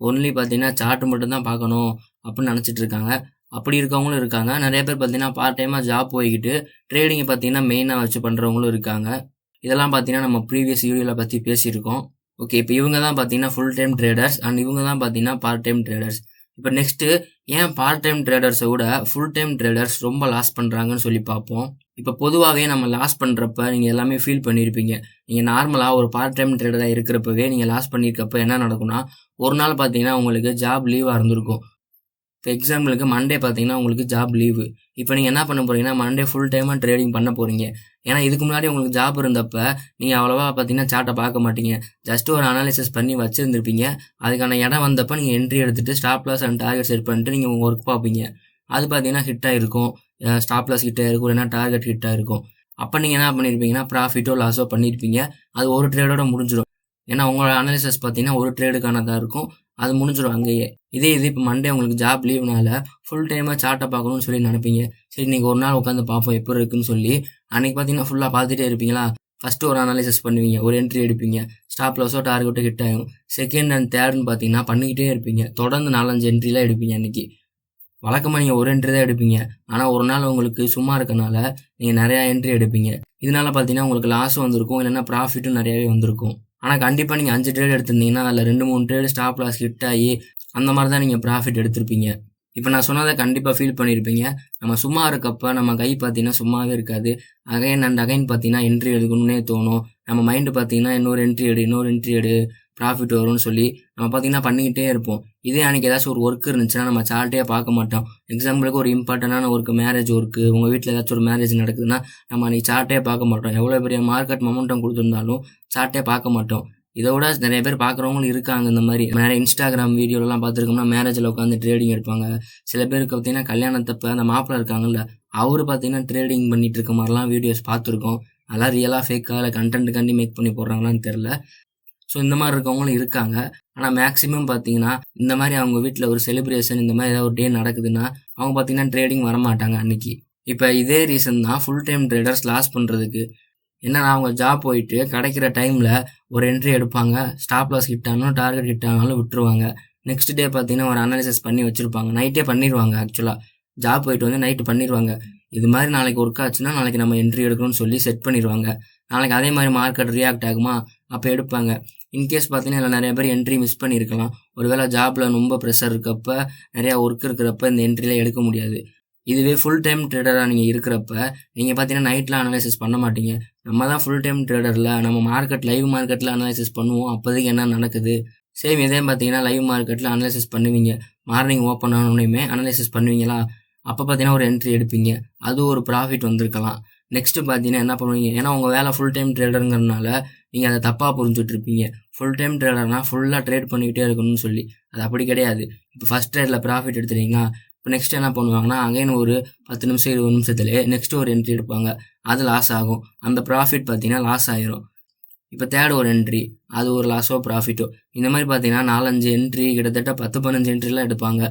ஒன்லி பார்த்தீங்கன்னா சார்ட் மட்டும்தான் பார்க்கணும் அப்படின்னு நினச்சிட்டு இருக்காங்க அப்படி இருக்கவங்களும் இருக்காங்க. நிறைய பேர் பார்த்தீங்கன்னா பார்ட் டைமாக ஜாப் போய்கிட்டு ட்ரேடிங்கை பார்த்தீங்கன்னா மெயினாக வச்சு பண்ணுறவங்களும் இருக்காங்க. இதெல்லாம் பார்த்தீங்கன்னா நம்ம ப்ரீவியஸ் வீடியோவில் பற்றி பேசியிருக்கோம். ஓகே இப்போ இவங்க தான் பார்த்தீங்கன்னா ஃபுல் டைம் ட்ரேடர்ஸ் அண்ட் இவங்க தான் பார்த்தீங்கன்னா பார்ட் டைம் ட்ரேடர்ஸ் இப்போ நெக்ஸ்ட்டு ஏன் பார்ட் டைம் ட்ரேடர்ஸை விட ஃபுல் டைம் ட்ரேடர்ஸ் ரொம்ப லாஸ் பண்ணுறாங்கன்னு சொல்லி பார்ப்போம். இப்போ பொதுவாகவே நம்ம லாஸ் பண்ணுறப்ப நீங்கள் எல்லாமே ஃபீல் பண்ணியிருப்பீங்க நீங்கள் நார்மலாக ஒரு பார்ட் டைம் ட்ரேடராக இருக்கிறப்பவே நீங்கள் லாஸ் பண்ணியிருக்கப்ப என்ன நடக்கும்னா ஒரு நாள் பார்த்தீங்கன்னா உங்களுக்கு ஜாப் லீவாக இருந்திருக்கும். இப்போ எக்ஸாம்பிளுக்கு மண்டே பார்த்தீங்கன்னா உங்களுக்கு ஜாப் லீவு இப்போ நீங்கள் என்ன பண்ண போகிறீங்கன்னா மண்டே ஃபுல் டைமாக ட்ரேடிங் பண்ண போகிறீங்க ஏன்னா இதுக்கு முன்னாடி உங்களுக்கு ஜாப் இருந்தப்ப நீங்கள் அவ்வளோவா பார்த்தீங்கன்னா சார்ட்டை பார்க்க மாட்டீங்க. ஜஸ்ட் ஒரு அனாலிசிஸ் பண்ணி வச்சுருந்துருப்பீங்க. அதுக்கான இடம் வந்தப்போ நீங்கள் என்ட்ரி எடுத்துகிட்டு stop loss and target set பண்ணிட்டு நீங்கள் உங்கள் ஒர்க் பார்ப்பீங்க. அது பார்த்தீங்கன்னா ஹிட்டாக இருக்கும். ஸ்டாப் லாஸ் ஹிட்டாக இருக்கும் இல்லைன்னா டார்கெட் ஹிட்டாக இருக்கும். அப்போ நீங்கள் என்ன பண்ணியிருப்பீங்கன்னா ப்ராஃபிட்டோ லாஸோ பண்ணியிருப்பீங்க அது ஒரு ட்ரேடோட முடிஞ்சிடும் ஏன்னா உங்களோட அனாலிசிஸ் பார்த்தீங்கன்னா ஒரு ட்ரேடுக்கானதாக இருக்கும். அது முடிஞ்சிடும் அங்கேயே. இதே இது இப்போ மண்டே உங்களுக்கு ஜாப் லீவ்னால ஃபுல் டைமாக சார்ட்டை பார்க்கணும்னு சொல்லி நினைப்பீங்க. சரி நீங்கள் ஒரு நாள் உட்காந்து பார்ப்போம் எப்படி இருக்குன்னு சொல்லி. அன்றைக்கி பார்த்தீங்கன்னா ஃபுல்லாக பார்த்துட்டே இருப்பீங்களா? ஃபஸ்ட்டு ஒரு அனாலிசிஸ் பண்ணுவீங்க ஒரு என்ட்ரி எடுப்பீங்க. ஸ்டாப் லாஸோ டார்கெட்டோ ஹிட் ஆகும் செகண்ட் அண்ட் தேர்ட்னு பார்த்தீங்கன்னா பண்ணிக்கிட்டே இருப்பீங்க. தொடர்ந்து நாலஞ்சு என்ட்ரிலாம் எடுப்பீங்க அன்றைக்கி வழக்கமாக நீங்கள் ஒரு என்ட்ரி தான் எடுப்பீங்க. ஆனால் ஒரு நாள் உங்களுக்கு சும்மா இருக்கனால நீங்கள் நிறையா என்ட்ரி எடுப்பீங்க. இதனால் பார்த்தீங்கன்னா உங்களுக்கு லாஸும் வந்திருக்கும் இல்லைன்னா ப்ராஃபிட்டும் நிறையாவே வந்திருக்கும். ஆனால் கண்டிப்பாக நீங்கள் அஞ்சு ட்ரேட் எடுத்திருந்தீங்கன்னா அதில் ரெண்டு மூணு ட்ரேடு ஸ்டாப் லாஸ் ஹிட் ஆகி அந்த மாதிரி தான் நீங்கள் ப்ராஃபிட் எடுத்திருப்பீங்க. இப்போ நான் சொன்னதை கண்டிப்பாக ஃபீல் பண்ணியிருப்பீங்க நம்ம சும்மா இருக்கப்ப நம்ம கை பார்த்தீங்கன்னா சும்மாவே இருக்காது. அகைன் அண்ட் அகைன் பார்த்தீங்கன்னா என்ட்ரி எடுக்கணும்னே தோணும். நம்ம மைண்டு பார்த்தீங்கன்னா இன்னொரு என்ட்ரி எடு இன்னொரு என்ட்ரி எடு ப்ராஃபிட் வரும்னு சொல்லி நம்ம பார்த்தீங்கன்னா பண்ணிக்கிட்டே இருப்போம். இதே அன்றைக்கி ஏதாச்சும் ஒரு ஒர்க் இருந்துச்சுன்னா நம்ம சார்ட்டே பார்க்க மாட்டோம். எக்ஸாம்பிளுக்கு ஒரு இம்பார்ட்டண்டான ஒர்க்கு மேரேஜ் ஒர்க்கு உங்கள் வீட்டில் ஏதாச்சும் ஒரு மேரேஜ் நடக்குதுன்னா நம்ம அன்றைக்கி சார்ட்டே பார்க்க மாட்டோம். எவ்வளோ பெரிய மார்க்கெட் மொமெண்டம் கொடுத்துருந்தாலும் சார்ட்டே பார்க்க மாட்டோம். இதை விட நிறைய பேர் பார்க்குறவங்களும் இருக்காங்க இந்த மாதிரி. நிறைய இன்ஸ்டாகிராம் வீடியோலாம் பார்த்துருக்கோம்னா மேரேஜில் உட்காந்து ட்ரேடிங் எடுப்பாங்க. சில பேருக்கு பார்த்தீங்கன்னா கல்யாணத்தப்போ அந்த மாப்பிள்ளை இருக்காங்கல்ல அவர் பார்த்தீங்கன்னா ட்ரேடிங் பண்ணிட்டு இருக்க மாதிரிலாம் வீடியோஸ் பார்த்துருக்கோம். அதெல்லாம் ரியலாக ஃபேக்காக இல்லை கண்டென்ட்டுக்காண்டி மேக் பண்ணி போடுறாங்களான்னு தெரில ஸோ இந்த மாதிரி இருக்கவங்களும் இருக்காங்க. ஆனால் மேக்ஸிமம் பார்த்தீங்கன்னா இந்த மாதிரி அவங்க வீட்டில் ஒரு செலிப்ரேஷன் இந்த மாதிரி ஏதாவது ஒரு டே நடக்குதுன்னா அவங்க பார்த்தீங்கன்னா ட்ரேடிங் வரமாட்டாங்க அன்னைக்கு. இப்போ இதே ரீசன் தான் ஃபுல் டைம் ட்ரேடர்ஸ் லாஸ் பண்ணுறதுக்கு என்னன்னா அவங்க ஜாப் போயிட்டு கிடைக்கிற டைமில் ஒரு என்ட்ரி எடுப்பாங்க. ஸ்டாப் லாஸ் ஹிட் ஆனாலும் டார்கெட் ஹிட் ஆனாலும் விட்டுருவாங்க. நெக்ஸ்ட் டே பார்த்தீங்கன்னா ஒரு அனாலிசிஸ் பண்ணி வச்சுருப்பாங்க. நைட்டே பண்ணிடுவாங்க ஆக்சுவலாக ஜாப் போயிட்டு வந்து நைட்டு பண்ணிடுவாங்க இது மாதிரி நாளைக்கு ஒர்க் ஆச்சுன்னா நாளைக்கு நம்ம என்ட்ரி எடுக்கணும்னு சொல்லி செட் பண்ணிடுவாங்க நாளைக்கு அதே மாதிரி மார்க்கெட் ரியாக்ட் ஆகுமா? அப்போ எடுப்பாங்க. இன்கேஸ் பார்த்தீங்கன்னா இதில் நிறைய பேர் என்ட்ரி மிஸ் பண்ணியிருக்கலாம். ஒருவேளை ஜாப்பில் ரொம்ப ப்ரெஷர் இருக்கப்ப நிறையா ஒர்க் இருக்கிறப்ப இந்த என்ட்ரியில் எடுக்க முடியாது. இதுவே ஃபுல் டைம் ட்ரேடராக நீங்கள் இருக்கிறப்ப நீங்கள் பார்த்தீங்கன்னா நைட்டில் அனலைசிஸ் பண்ண மாட்டீங்க. நம்ம தான் ஃபுல் டைம் ட்ரேடரில் நம்ம மார்க்கெட் லைவ் மார்க்கெட்டில் அனலைசிஸ் பண்ணுவோம். அப்போதைக்கு என்ன நடக்குது? சேம் இதே பார்த்தீங்கன்னா லைவ் மார்க்கெட்டில் அனலைசிஸ் பண்ணுவீங்க. மார்னிங் ஓப்பன் ஆனோடனே அனலைசிஸ் பண்ணுவீங்களா? அப்போ பார்த்தீங்கன்னா ஒரு என்ட்ரி எடுப்பீங்க. அது ஒரு ப்ராஃபிட் வந்திருக்கலாம். நெக்ஸ்ட்டு பார்த்தீங்கன்னா என்ன பண்ணுவீங்க? ஏன்னா உங்கள் வேலை ஃபுல் டைம் ட்ரேடருங்கிறனால நீங்கள் அதை தப்பாக புரிஞ்சுட்டு இருப்பீங்க ஃபுல் டைம் ட்ரேடர்னால் ஃபுல்லாக ட்ரேட் பண்ணிக்கிட்டே இருக்கணும்னு சொல்லி. அது அப்படி கிடையாது. இப்போ ஃபஸ்ட் ட்ரேடில் ப்ராஃபிட் எடுத்துட்டீங்கன்னா இப்போ நெக்ஸ்ட் என்ன பண்ணுவாங்கன்னா அகைன் ஒரு பத்து நிமிஷம் இருபது நிமிஷத்துலேயே நெக்ஸ்ட் ஒரு என்ட்ரி எடுப்பாங்க. அது லாஸ் ஆகும். அந்த ப்ராஃபிட் பார்த்தீங்கன்னா லாஸ் ஆயிரும். இப்போ தேர்ட் ஒரு என்ட்ரி அது ஒரு லாஸோ ப்ராஃபிட்டோ இந்த மாதிரி பார்த்தீங்கன்னா நாலஞ்சு என்ட்ரி கிட்டத்தட்ட பத்து பதினஞ்சு என்ட்ரிலாம் எடுப்பாங்க.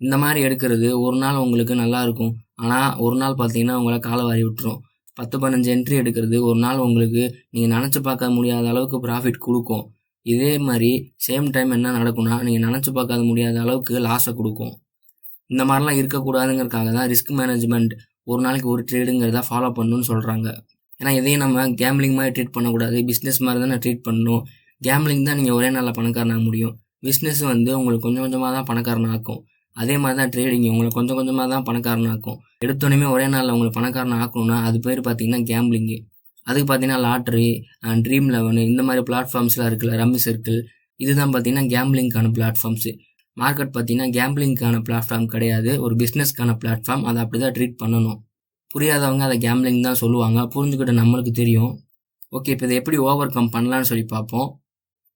இந்த மாதிரி எடுக்கிறது ஒரு நாள் உங்களுக்கு நல்லாயிருக்கும் ஆனால் ஒரு நாள் பார்த்தீங்கன்னா உங்களை காலை வாரி விட்டுரும். பத்து பதினஞ்சு என்ட்ரி எடுக்கிறது ஒரு நாள் உங்களுக்கு நீங்கள் நினச்சி பார்க்க முடியாத அளவுக்கு ப்ராஃபிட் கொடுக்கும். இதே மாதிரி சேம் டைம் என்ன நடக்கும்னா நீங்கள் நினச்சி பார்க்காத முடியாத அளவுக்கு லாஸை கொடுக்கும். இந்த மாதிரிலாம் இருக்கக்கூடாதுங்கிறதுக்காக தான் ரிஸ்க் மேனேஜ்மெண்ட் ஒரு நாளைக்கு ஒரு ட்ரேடுங்கிறத ஃபாலோ பண்ணணும்னு சொல்கிறாங்க ஏன்னா இதையும் நம்ம கேம்லிங் மாதிரி ட்ரீட் பண்ணக்கூடாது. பிஸ்னஸ் மாதிரி தானே ட்ரீட் பண்ணணும். கேம்லிங் தான் நீங்கள் ஒரே நாளில் பணக்காரனாக முடியும். பிஸ்னஸ் வந்து உங்களுக்கு கொஞ்சம் கொஞ்சமாக தான் பணக்காரனாக்கும் அதே மாதிரி தான் ட்ரேடிங் உங்களை கொஞ்சம் கொஞ்சமாக தான் பணக்காரனாக்கும் எடுத்தோடனே ஒரே நாளில் உங்களை பணக்காரன் ஆக்கணும்னா அது பேர் பார்த்தீங்கன்னா கேம்பிளிங்கு அதுக்கு பார்த்தீங்கன்னா லாட்ரி ட்ரீம் லெவனு இந்த மாதிரி பிளாட்ஃபார்ம்ஸ்லாம் இருக்குல்ல ரம்மி சர்க்கிள் இதுதான் பார்த்தீங்கன்னா கேம்லிங்க்கான பிளாட்ஃபார்ம்ஸு மார்க்கெட் பார்த்தீங்கன்னா கேம்லிங்க்கான பிளாட்ஃபார்ம் கிடையாது. ஒரு பிஸ்னஸ்க்கான பிளாட்ஃபார்ம் அதை அப்படி தான் ட்ரீட் பண்ணணும். புரியாதவங்க அதை கேம்பிளிங் தான் சொல்லுவாங்க. புரிஞ்சுக்கிட்ட நம்மளுக்கு தெரியும். ஓகே இப்போ இதை எப்படி ஓவர் கம் பண்ணலான்னு சொல்லி பார்ப்போம்.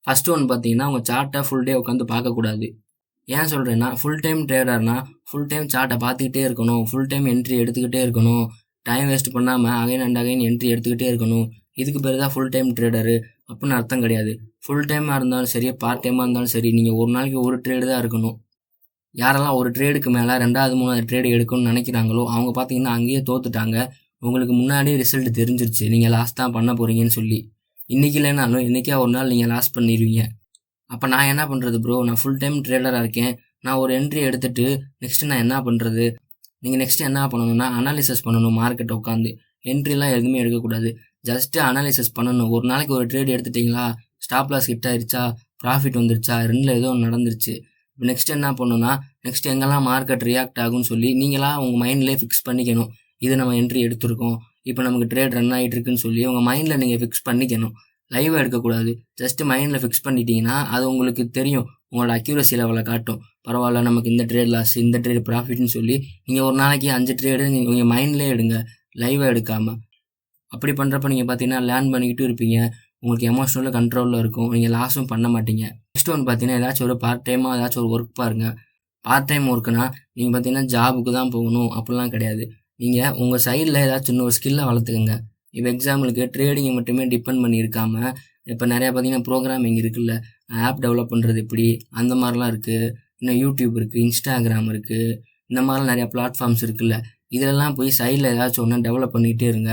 ஃபஸ்ட்டு ஒன்று பார்த்தீங்கன்னா உங்கள் சார்ட்டை ஃபுல் டே உட்காந்து பார்க்கக்கூடாது. ஏன் சொல்கிறேன்னா ஃபுல் டைம் ட்ரேடர்னா ஃபுல் டைம் சார்ட்டை பார்த்துக்கிட்டே இருக்கணும். ஃபுல் டைம் என்ட்ரி எடுத்துக்கிட்டே இருக்கணும். டைம் வேஸ்ட் பண்ணாமல் அகைன் அண்ட் அகைன் என்ட்ரி எடுத்துக்கிட்டே இருக்கணும். இதுக்கு பேர் தான் ஃபுல் டைம் ட்ரேடரு அப்படின்னு அர்த்தம் கிடையாது. ஃபுல் டைமாக இருந்தாலும் சரி பார்ட் டைமாக இருந்தாலும் சரி நீங்கள் ஒரு நாளைக்கு ஒரு ட்ரேடு தான் இருக்கணும். யாரெல்லாம் ஒரு ட்ரேடுக்கு மேலே ரெண்டாவது மூணாவது ட்ரேடு எடுக்கணும்னு நினைக்கிறாங்களோ அவங்க பார்த்தீங்கன்னா அங்கேயே தோத்துட்டாங்க. உங்களுக்கு முன்னாடியே ரிசல்ட் தெரிஞ்சிருச்சு. நீங்கள் லாஸ் தான் பண்ண போகிறீங்கன்னு சொல்லி. இன்றைக்கி இல்லைனாலும் இன்றைக்கே ஒரு நாள் நீங்கள் லாஸ் பண்ணிடுவீங்க அப்போ நான் என்ன பண்ணுறது ப்ரோ நான் ஃபுல் டைம் ட்ரேடராக இருக்கேன். நான் ஒரு என்ட்ரி எடுத்துகிட்டு நெக்ஸ்ட்டு நான் என்ன பண்ணுறது நீங்கள் நெக்ஸ்ட்டு என்ன பண்ணணும்னா அனாலிசிஸ் பண்ணணும் மார்க்கெட் உட்காந்து என்ட்ரிலாம் எதுவுமே எடுக்கக்கூடாது. ஜஸ்ட்டு அனாலிசிஸ் பண்ணணும். ஒரு நாளைக்கு ஒரு ட்ரேட் எடுத்துட்டிங்களா? ஸ்டாப் லாஸ் ஹிட் ஆயிடுச்சா ப்ராஃபிட் வந்துருச்சா? ரெண்டில் ஏதோ ஒன்று நடந்துருச்சு. இப்போ நெக்ஸ்ட் என்ன பண்ணணும்னா நெக்ஸ்ட் எங்கெல்லாம் மார்க்கெட் ரியாக்ட் ஆகும்னு சொல்லி நீங்களாம் உங்கள் மைண்ட்லேயே ஃபிக்ஸ் பண்ணிக்கணும். இது நம்ம என்ட்ரி எடுத்திருக்கோம். இப்போ நமக்கு ட்ரேட் ரன் ஆகிட்டு இருக்குன்னு சொல்லி உங்கள் மைண்டில் நீங்கள் ஃபிக்ஸ் பண்ணிக்கணும். லைவாக எடுக்கக்கூடாது. ஜஸ்ட்டு மைண்டில் ஃபிக்ஸ் பண்ணிட்டீங்கன்னா அது உங்களுக்கு தெரியும். உங்களோட அக்யூரசி லெவலை காட்டும். பரவாயில்ல நமக்கு இந்த ட்ரேட் லாஸ் இந்த ட்ரேட் ப்ராஃபிட்னு சொல்லி நீங்கள் ஒரு நாளைக்கு அஞ்சு ட்ரேடு நீங்கள் உங்கள் மைண்ட்லேயே எடுங்க. லைவாக எடுக்காமல் அப்படி பண்ணுறப்ப நீங்கள் பார்த்தீங்கன்னா லேர்ன் பண்ணிக்கிட்டு இருப்பீங்க. உங்களுக்கு எமோஷனலில் கண்ட்ரோலில் இருக்கும். நீங்கள் லாஸும் பண்ண மாட்டீங்க. நெக்ஸ்ட் ஒன் பார்த்தீங்கன்னா ஏதாச்சும் ஒரு பார்ட் டைமாக ஏதாச்சும் ஒரு ஒர்க் பாருங்கள் பார்ட் டைம் ஒர்க்குனா நீங்கள் பார்த்தீங்கன்னா ஜாபுக்கு தான் போகணும். அப்படிலாம் கிடையாது. நீங்கள் உங்கள் சைடில் ஏதாச்சும் இன்னொரு ஸ்கில்லை வளர்த்துக்குங்க. இப்போ எக்ஸாம்பிளுக்கு ட்ரேடிங்கை மட்டுமே டிபெண்ட் பண்ணியிருக்காம இப்போ நிறையா பார்த்தீங்கன்னா ப்ரோக்ராமிங் இருக்குல்ல ஆப் டெவலப் பண்ணுறது எப்படி அந்த மாதிரிலாம் இருக்குது இன்னும் யூடியூப் இருக்குது இன்ஸ்டாகிராம் இருக்குது இந்த மாதிரிலாம் நிறையா பிளாட்ஃபார்ம்ஸ் இருக்குல்ல. இதிலெல்லாம் போய் சைடில் ஏதாச்சும் ஒன்று டெவலப் பண்ணிகிட்டே இருங்க.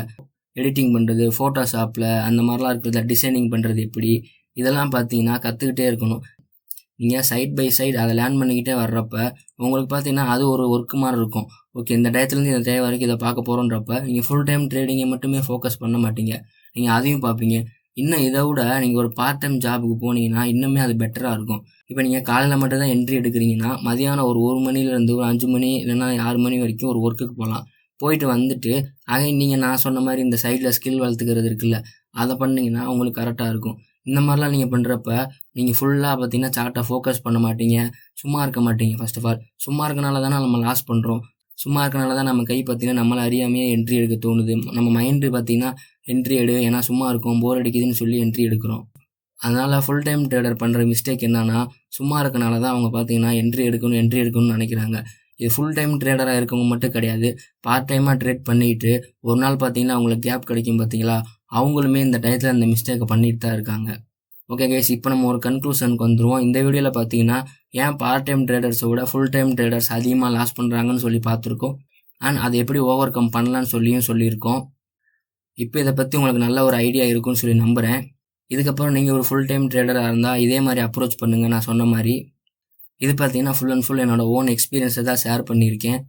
எடிட்டிங் பண்ணுறது ஃபோட்டோஷாப்பில் அந்த மாதிரிலாம் இருக்கிறத டிசைனிங் பண்ணுறது எப்படி இதெல்லாம் பார்த்தீங்கன்னா கற்றுக்கிட்டே இருக்கணும். நீங்கள் சைட் பை சைடு அதை லேர்ன் பண்ணிக்கிட்டே வர்றப்ப உங்களுக்கு பார்த்தீங்கன்னா அது ஒரு ஒர்க்கு மாதிரி இருக்கும். ஓகே இந்த டயத்துலேருந்து இந்த தேவை வரைக்கும் இதை பார்க்க போகிறோன்றப்ப நீங்கள் ஃபுல் டைம் ட்ரேடிங்கை மட்டுமே ஃபோக்கஸ் பண்ண மாட்டீங்க. நீங்கள் அதையும் பார்ப்பீங்க. இன்னும் இதை விட நீங்கள் ஒரு பார்ட் டைம் ஜாபுக்கு போனீங்கன்னா இன்னுமே அது பெட்டராக இருக்கும். இப்போ நீங்கள் காலையில் மட்டும் தான் என்ட்ரி எடுக்கிறீங்கன்னா மதியானம் ஒரு ஒரு மணிலேருந்து ஒரு அஞ்சு மணி இல்லைன்னா ஆறு மணி வரைக்கும் ஒரு ஒர்க்குக்கு போகலாம். போயிட்டு வந்துட்டு அகை நீங்கள் நான் சொன்ன மாதிரி இந்த சைடில் ஸ்கில் வளர்த்துக்கிறது இருக்குல்ல அதை பண்ணிங்கன்னா உங்களுக்கு கரெக்டாக இருக்கும். இந்த மாதிரிலாம் நீங்கள் பண்ணுறப்ப நீங்கள் ஃபுல்லாக பார்த்தீங்கன்னா சார்ட்டை ஃபோக்கஸ் பண்ண மாட்டீங்க. சும்மா இருக்க மாட்டீங்க ஃபர்ஸ்ட் ஆஃப் ஆல் சும்மா இருக்கனால தானே நம்ம லாஸ் பண்ணுறோம் சும்மா இருக்கனால தான் நம்ம கை பார்த்தீங்கன்னா நம்மளை அறியாமையே என்ட்ரி எடுக்க தோணுது. நம்ம மைண்டு பார்த்தீங்கன்னா என்ட்ரி எடு ஏன்னா சும்மா இருக்கும் போர் அடிக்குதுன்னு சொல்லி என்ட்ரி எடுக்கிறோம். அதனால் ஃபுல் டைம் ட்ரேடர் பண்ணுற மிஸ்டேக் என்னன்னா சும்மா இருக்கனால தான் அவங்க பார்த்தீங்கன்னா என்ட்ரி எடுக்கணும் என்ட்ரி எடுக்கணும்னு நினைக்கிறாங்க. இது ஃபுல் டைம் ட்ரேடராக இருக்கவங்க மட்டும் கிடையாது. பார்ட் டைமாக ட்ரேட் பண்ணிட்டு ஒரு நாள் பார்த்தீங்கன்னா அவங்களுக்கு கேப் கிடைக்கும் பார்த்தீங்களா அவங்களுமே இந்த டயத்தில் அந்த மிஸ்டேக்கை பண்ணிட்டு தான் இருக்காங்க. ஓகே கேஸ் இப்போ நம்ம ஒரு கன்க்ளூஷனுக்கு வந்துடுவோம் இந்த வீடியோவில் பார்த்தீங்கன்னா ஏன் பார்ட் டைம் ட்ரேடர்ஸை விட ஃபுல் டைம் ட்ரேடர்ஸ் அதிகமாக லாஸ் பண்ணுறாங்கன்னு சொல்லி பார்த்துருக்கோம். அண்ட் அதை எப்படி ஓவர் கம் பண்ணலான்னு சொல்லியும் சொல்லியிருக்கோம். இப்போ இதை பற்றி உங்களுக்கு நல்ல ஒரு ஐடியா இருக்கும்னு சொல்லி நம்புகிறேன் இதுக்கப்புறம் நீங்கள் ஒரு ஃபுல் டைம் ட்ரேடராக இருந்தால் இதே மாதிரி அப்ரோச் பண்ணுங்கள் நான் சொன்ன மாதிரி. இது பார்த்தீங்கன்னா ஃபுல் அண்ட் ஃபுல் என்னோட ஓன் எக்ஸ்பீரியன்ஸை தான் ஷேர் பண்ணியிருக்கேன்.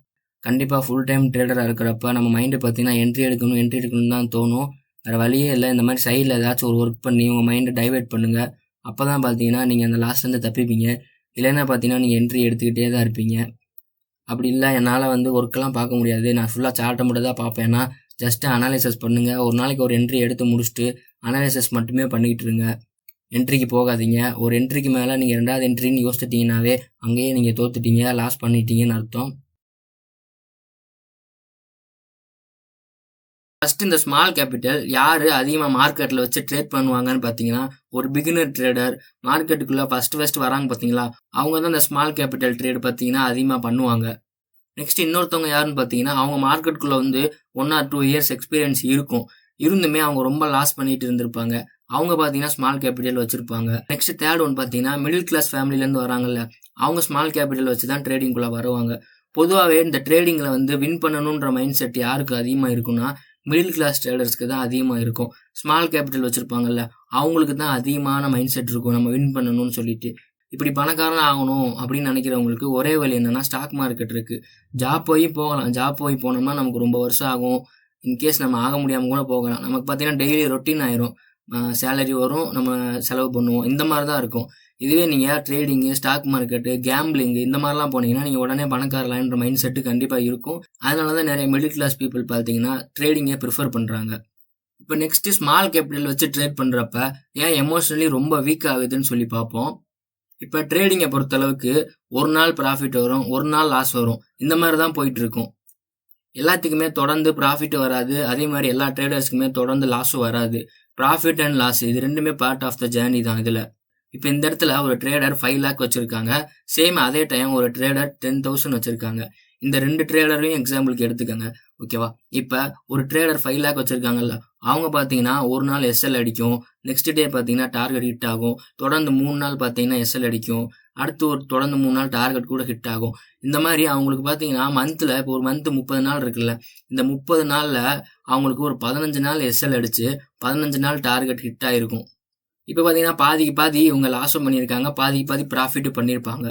கண்டிப்பாக ஃபுல் டைம் ட்ரேடராக இருக்கிறப்ப நம்ம மைண்டு பார்த்தீங்கன்னா என்ட்ரி எடுக்கணும் என்ட்ரி எடுக்கணும்னு தான் தோணும். வேறு வழியே இல்லை. இந்த மாதிரி சைடில் ஏதாச்சும் ஒரு ஒர்க் பண்ணி உங்கள் மைண்டை டைவெர்ட் பண்ணுங்கள் அப்போ தான் பார்த்தீங்கன்னா நீங்கள் அந்த லாஸ்ட்லேருந்து தப்பிப்பீங்க. இல்லைன்னா பார்த்தீங்கன்னா நீங்கள் என்ட்ரி எடுத்துக்கிட்டே தான் இருப்பீங்க. அப்படி இல்லை என்னால் வந்து ஒர்க்கெல்லாம் பார்க்க முடியாது. நான் ஃபுல்லாக சார்ட்டை மட்டும் தான் பார்ப்பேன்னா ஜஸ்ட்டு அனாலிசஸ் பண்ணுங்கள் ஒரு நாளைக்கு ஒரு என்ட்ரி எடுத்து முடிச்சுட்டு அனாலிசஸ் மட்டுமே பண்ணிக்கிட்டு இருங்க. என்ட்ரிக்கு போகாதீங்க. ஒரு என்ட்ரிக்கு மேலே நீங்கள் ரெண்டாவது என்ட்ரின்னு யோசிச்சிட்டிங்கனாவே அங்கேயே நீங்கள் தோத்துட்டீங்க லாஸ் பண்ணிட்டீங்கன்னு அர்த்தம். ஃபஸ்ட் இந்த ஸ்மால் கேபிட்டல் யார் அதிகமாக மார்க்கெட்டில் வச்சு ட்ரேட் பண்ணுவாங்கன்னு பார்த்தீங்கன்னா ஒரு பிகினர் ட்ரேடர் மார்க்கெட்டுக்குள்ளே ஃபஸ்ட் ஃபஸ்ட் வராங்க பார்த்தீங்களா அவங்க தான் இந்த ஸ்மால் கேபிட்டல் ட்ரேட் பார்த்தீங்கன்னா அதிகமாக பண்ணுவாங்க. நெக்ஸ்ட் இன்னொருத்தவங்க யாருன்னு பார்த்தீங்கன்னா அவங்க மார்க்கெட்டுக்குள்ளே வந்து one or two years experience இருக்கும். இருந்துமே அவங்க ரொம்ப லாஸ் பண்ணிட்டு இருந்திருப்பாங்க. அவங்க பார்த்தீங்கன்னா ஸ்மால் கேபிட்டல் வச்சிருப்பாங்க. நெக்ஸ்ட் தேர்ட் ஒன் பார்த்தீங்கன்னா மிடில் கிளாஸ் ஃபேமிலியிலேருந்து வராங்கல்ல அவங்க ஸ்மால் கேபிட்டல் வச்சு தான் ட்ரேடிங்குள்ளே வருவாங்க. பொதுவாகவே இந்த ட்ரேடிங்கில் வந்து வின் பண்ணணுன்ற மைண்ட் செட் யாருக்கு அதிகமாக இருக்குன்னா மிடில் கிளாஸ் ட்ரேடர்ஸ்க்கு தான் அதிகமாக இருக்கும். ஸ்மால் கேபிட்டல் வச்சுருப்பாங்கல்ல அவங்களுக்கு தான் அதிகமான மைண்ட் செட் இருக்கும். நம்ம வின் பண்ணணும்னு சொல்லிட்டு. இப்படி பணக்காரன் ஆகணும் அப்படின்னு நினைக்கிறவங்களுக்கு ஒரே வழி என்னென்னா ஸ்டாக் மார்க்கெட் இருக்குது ஜாப் போய் போகலாம். ஜாப் போய் போனோம்னா நமக்கு ரொம்ப வருஷம் ஆகும். இன்கேஸ் நம்ம ஆக முடியாமல் கூட போகலாம். நமக்கு பார்த்தீங்கன்னா டெய்லி ரொட்டீன் ஆயிரும். சேலரி வரும். நம்ம செலவு பண்ணுவோம். இந்த மாதிரி தான் இருக்கும். இதுவே நீங்கள் ட்ரேடிங்கு ஸ்டாக் மார்க்கெட்டு கேம்பிளிங்கு இந்த மாதிரிலாம் போனீங்கன்னா நீங்கள் உடனே பணக்காரலான்ற மைண்ட் செட்டு கண்டிப்பாக இருக்கும். அதனால தான் நிறைய மிடில் கிளாஸ் பீப்புள் பார்த்தீங்கன்னா ட்ரேடிங்கே ப்ரிஃபர் பண்ணுறாங்க இப்போ நெக்ஸ்ட்டு ஸ்மால் கேபிட்டல் வச்சு ட்ரேட் பண்ணுறப்ப ஏன் எமோஷ்னலி ரொம்ப வீக் ஆகுதுன்னு சொல்லி பார்ப்போம். இப்போ ட்ரேடிங்கை பொறுத்தளவுக்கு ஒரு நாள் ப்ராஃபிட் வரும் ஒரு நாள் லாஸ் வரும். இந்த மாதிரி தான் போயிட்டு இருக்கும் எல்லாத்துக்குமே தொடர்ந்து ப்ராஃபிட் வராது. அதே மாதிரி எல்லா ட்ரேடர்ஸ்க்குமே தொடர்ந்து லாஸும் வராது. ப்ராஃபிட் அண்ட் லாஸ் இது ரெண்டுமே பார்ட் ஆஃப் த ஜேர்னி தான் இதில். இப்போ இந்த இடத்துல ஒரு ட்ரேடர் ஃபைவ் லேக் வச்சுருக்காங்க. சேம் அதே டைம் ஒரு ட்ரேடர் டென் தௌசண்ட் வச்சுருக்காங்க. இந்த ரெண்டு ட்ரேடரையும் எக்ஸாம்பிளுக்கு எடுத்துக்கோங்க. ஓகேவா இப்போ ஒரு ட்ரேடர் ஃபைவ் லேக் வச்சுருக்காங்கல்ல அவங்க பார்த்தீங்கன்னா ஒரு நாள் எஸ்எல் அடிக்கும். நெக்ஸ்ட் டே பார்த்தீங்கன்னா டார்கெட் ஹிட் ஆகும். தொடர்ந்து மூணு நாள் பார்த்தீங்கன்னா எஸ்எல் அடிக்கும். அடுத்து ஒரு தொடர்ந்து மூணு நாள் டார்கெட் கூட ஹிட் ஆகும். இந்த மாதிரி அவங்களுக்கு பார்த்தீங்கன்னா மந்தில் இப்போ ஒரு மந்த்து முப்பது நாள் இருக்குல்ல இந்த முப்பது நாளில் அவங்களுக்கு ஒரு பதினஞ்சு நாள் எஸ்எல் அடித்து பதினஞ்சு நாள் டார்கெட் ஹிட் ஆகிருக்கும் இப்போ பார்த்தீங்கன்னா பாதிக்கு பாதி இவங்க லாஸும் பண்ணியிருக்காங்க பாதிக்கு பாதி ப்ராஃபிட்டும் பண்ணியிருப்பாங்க.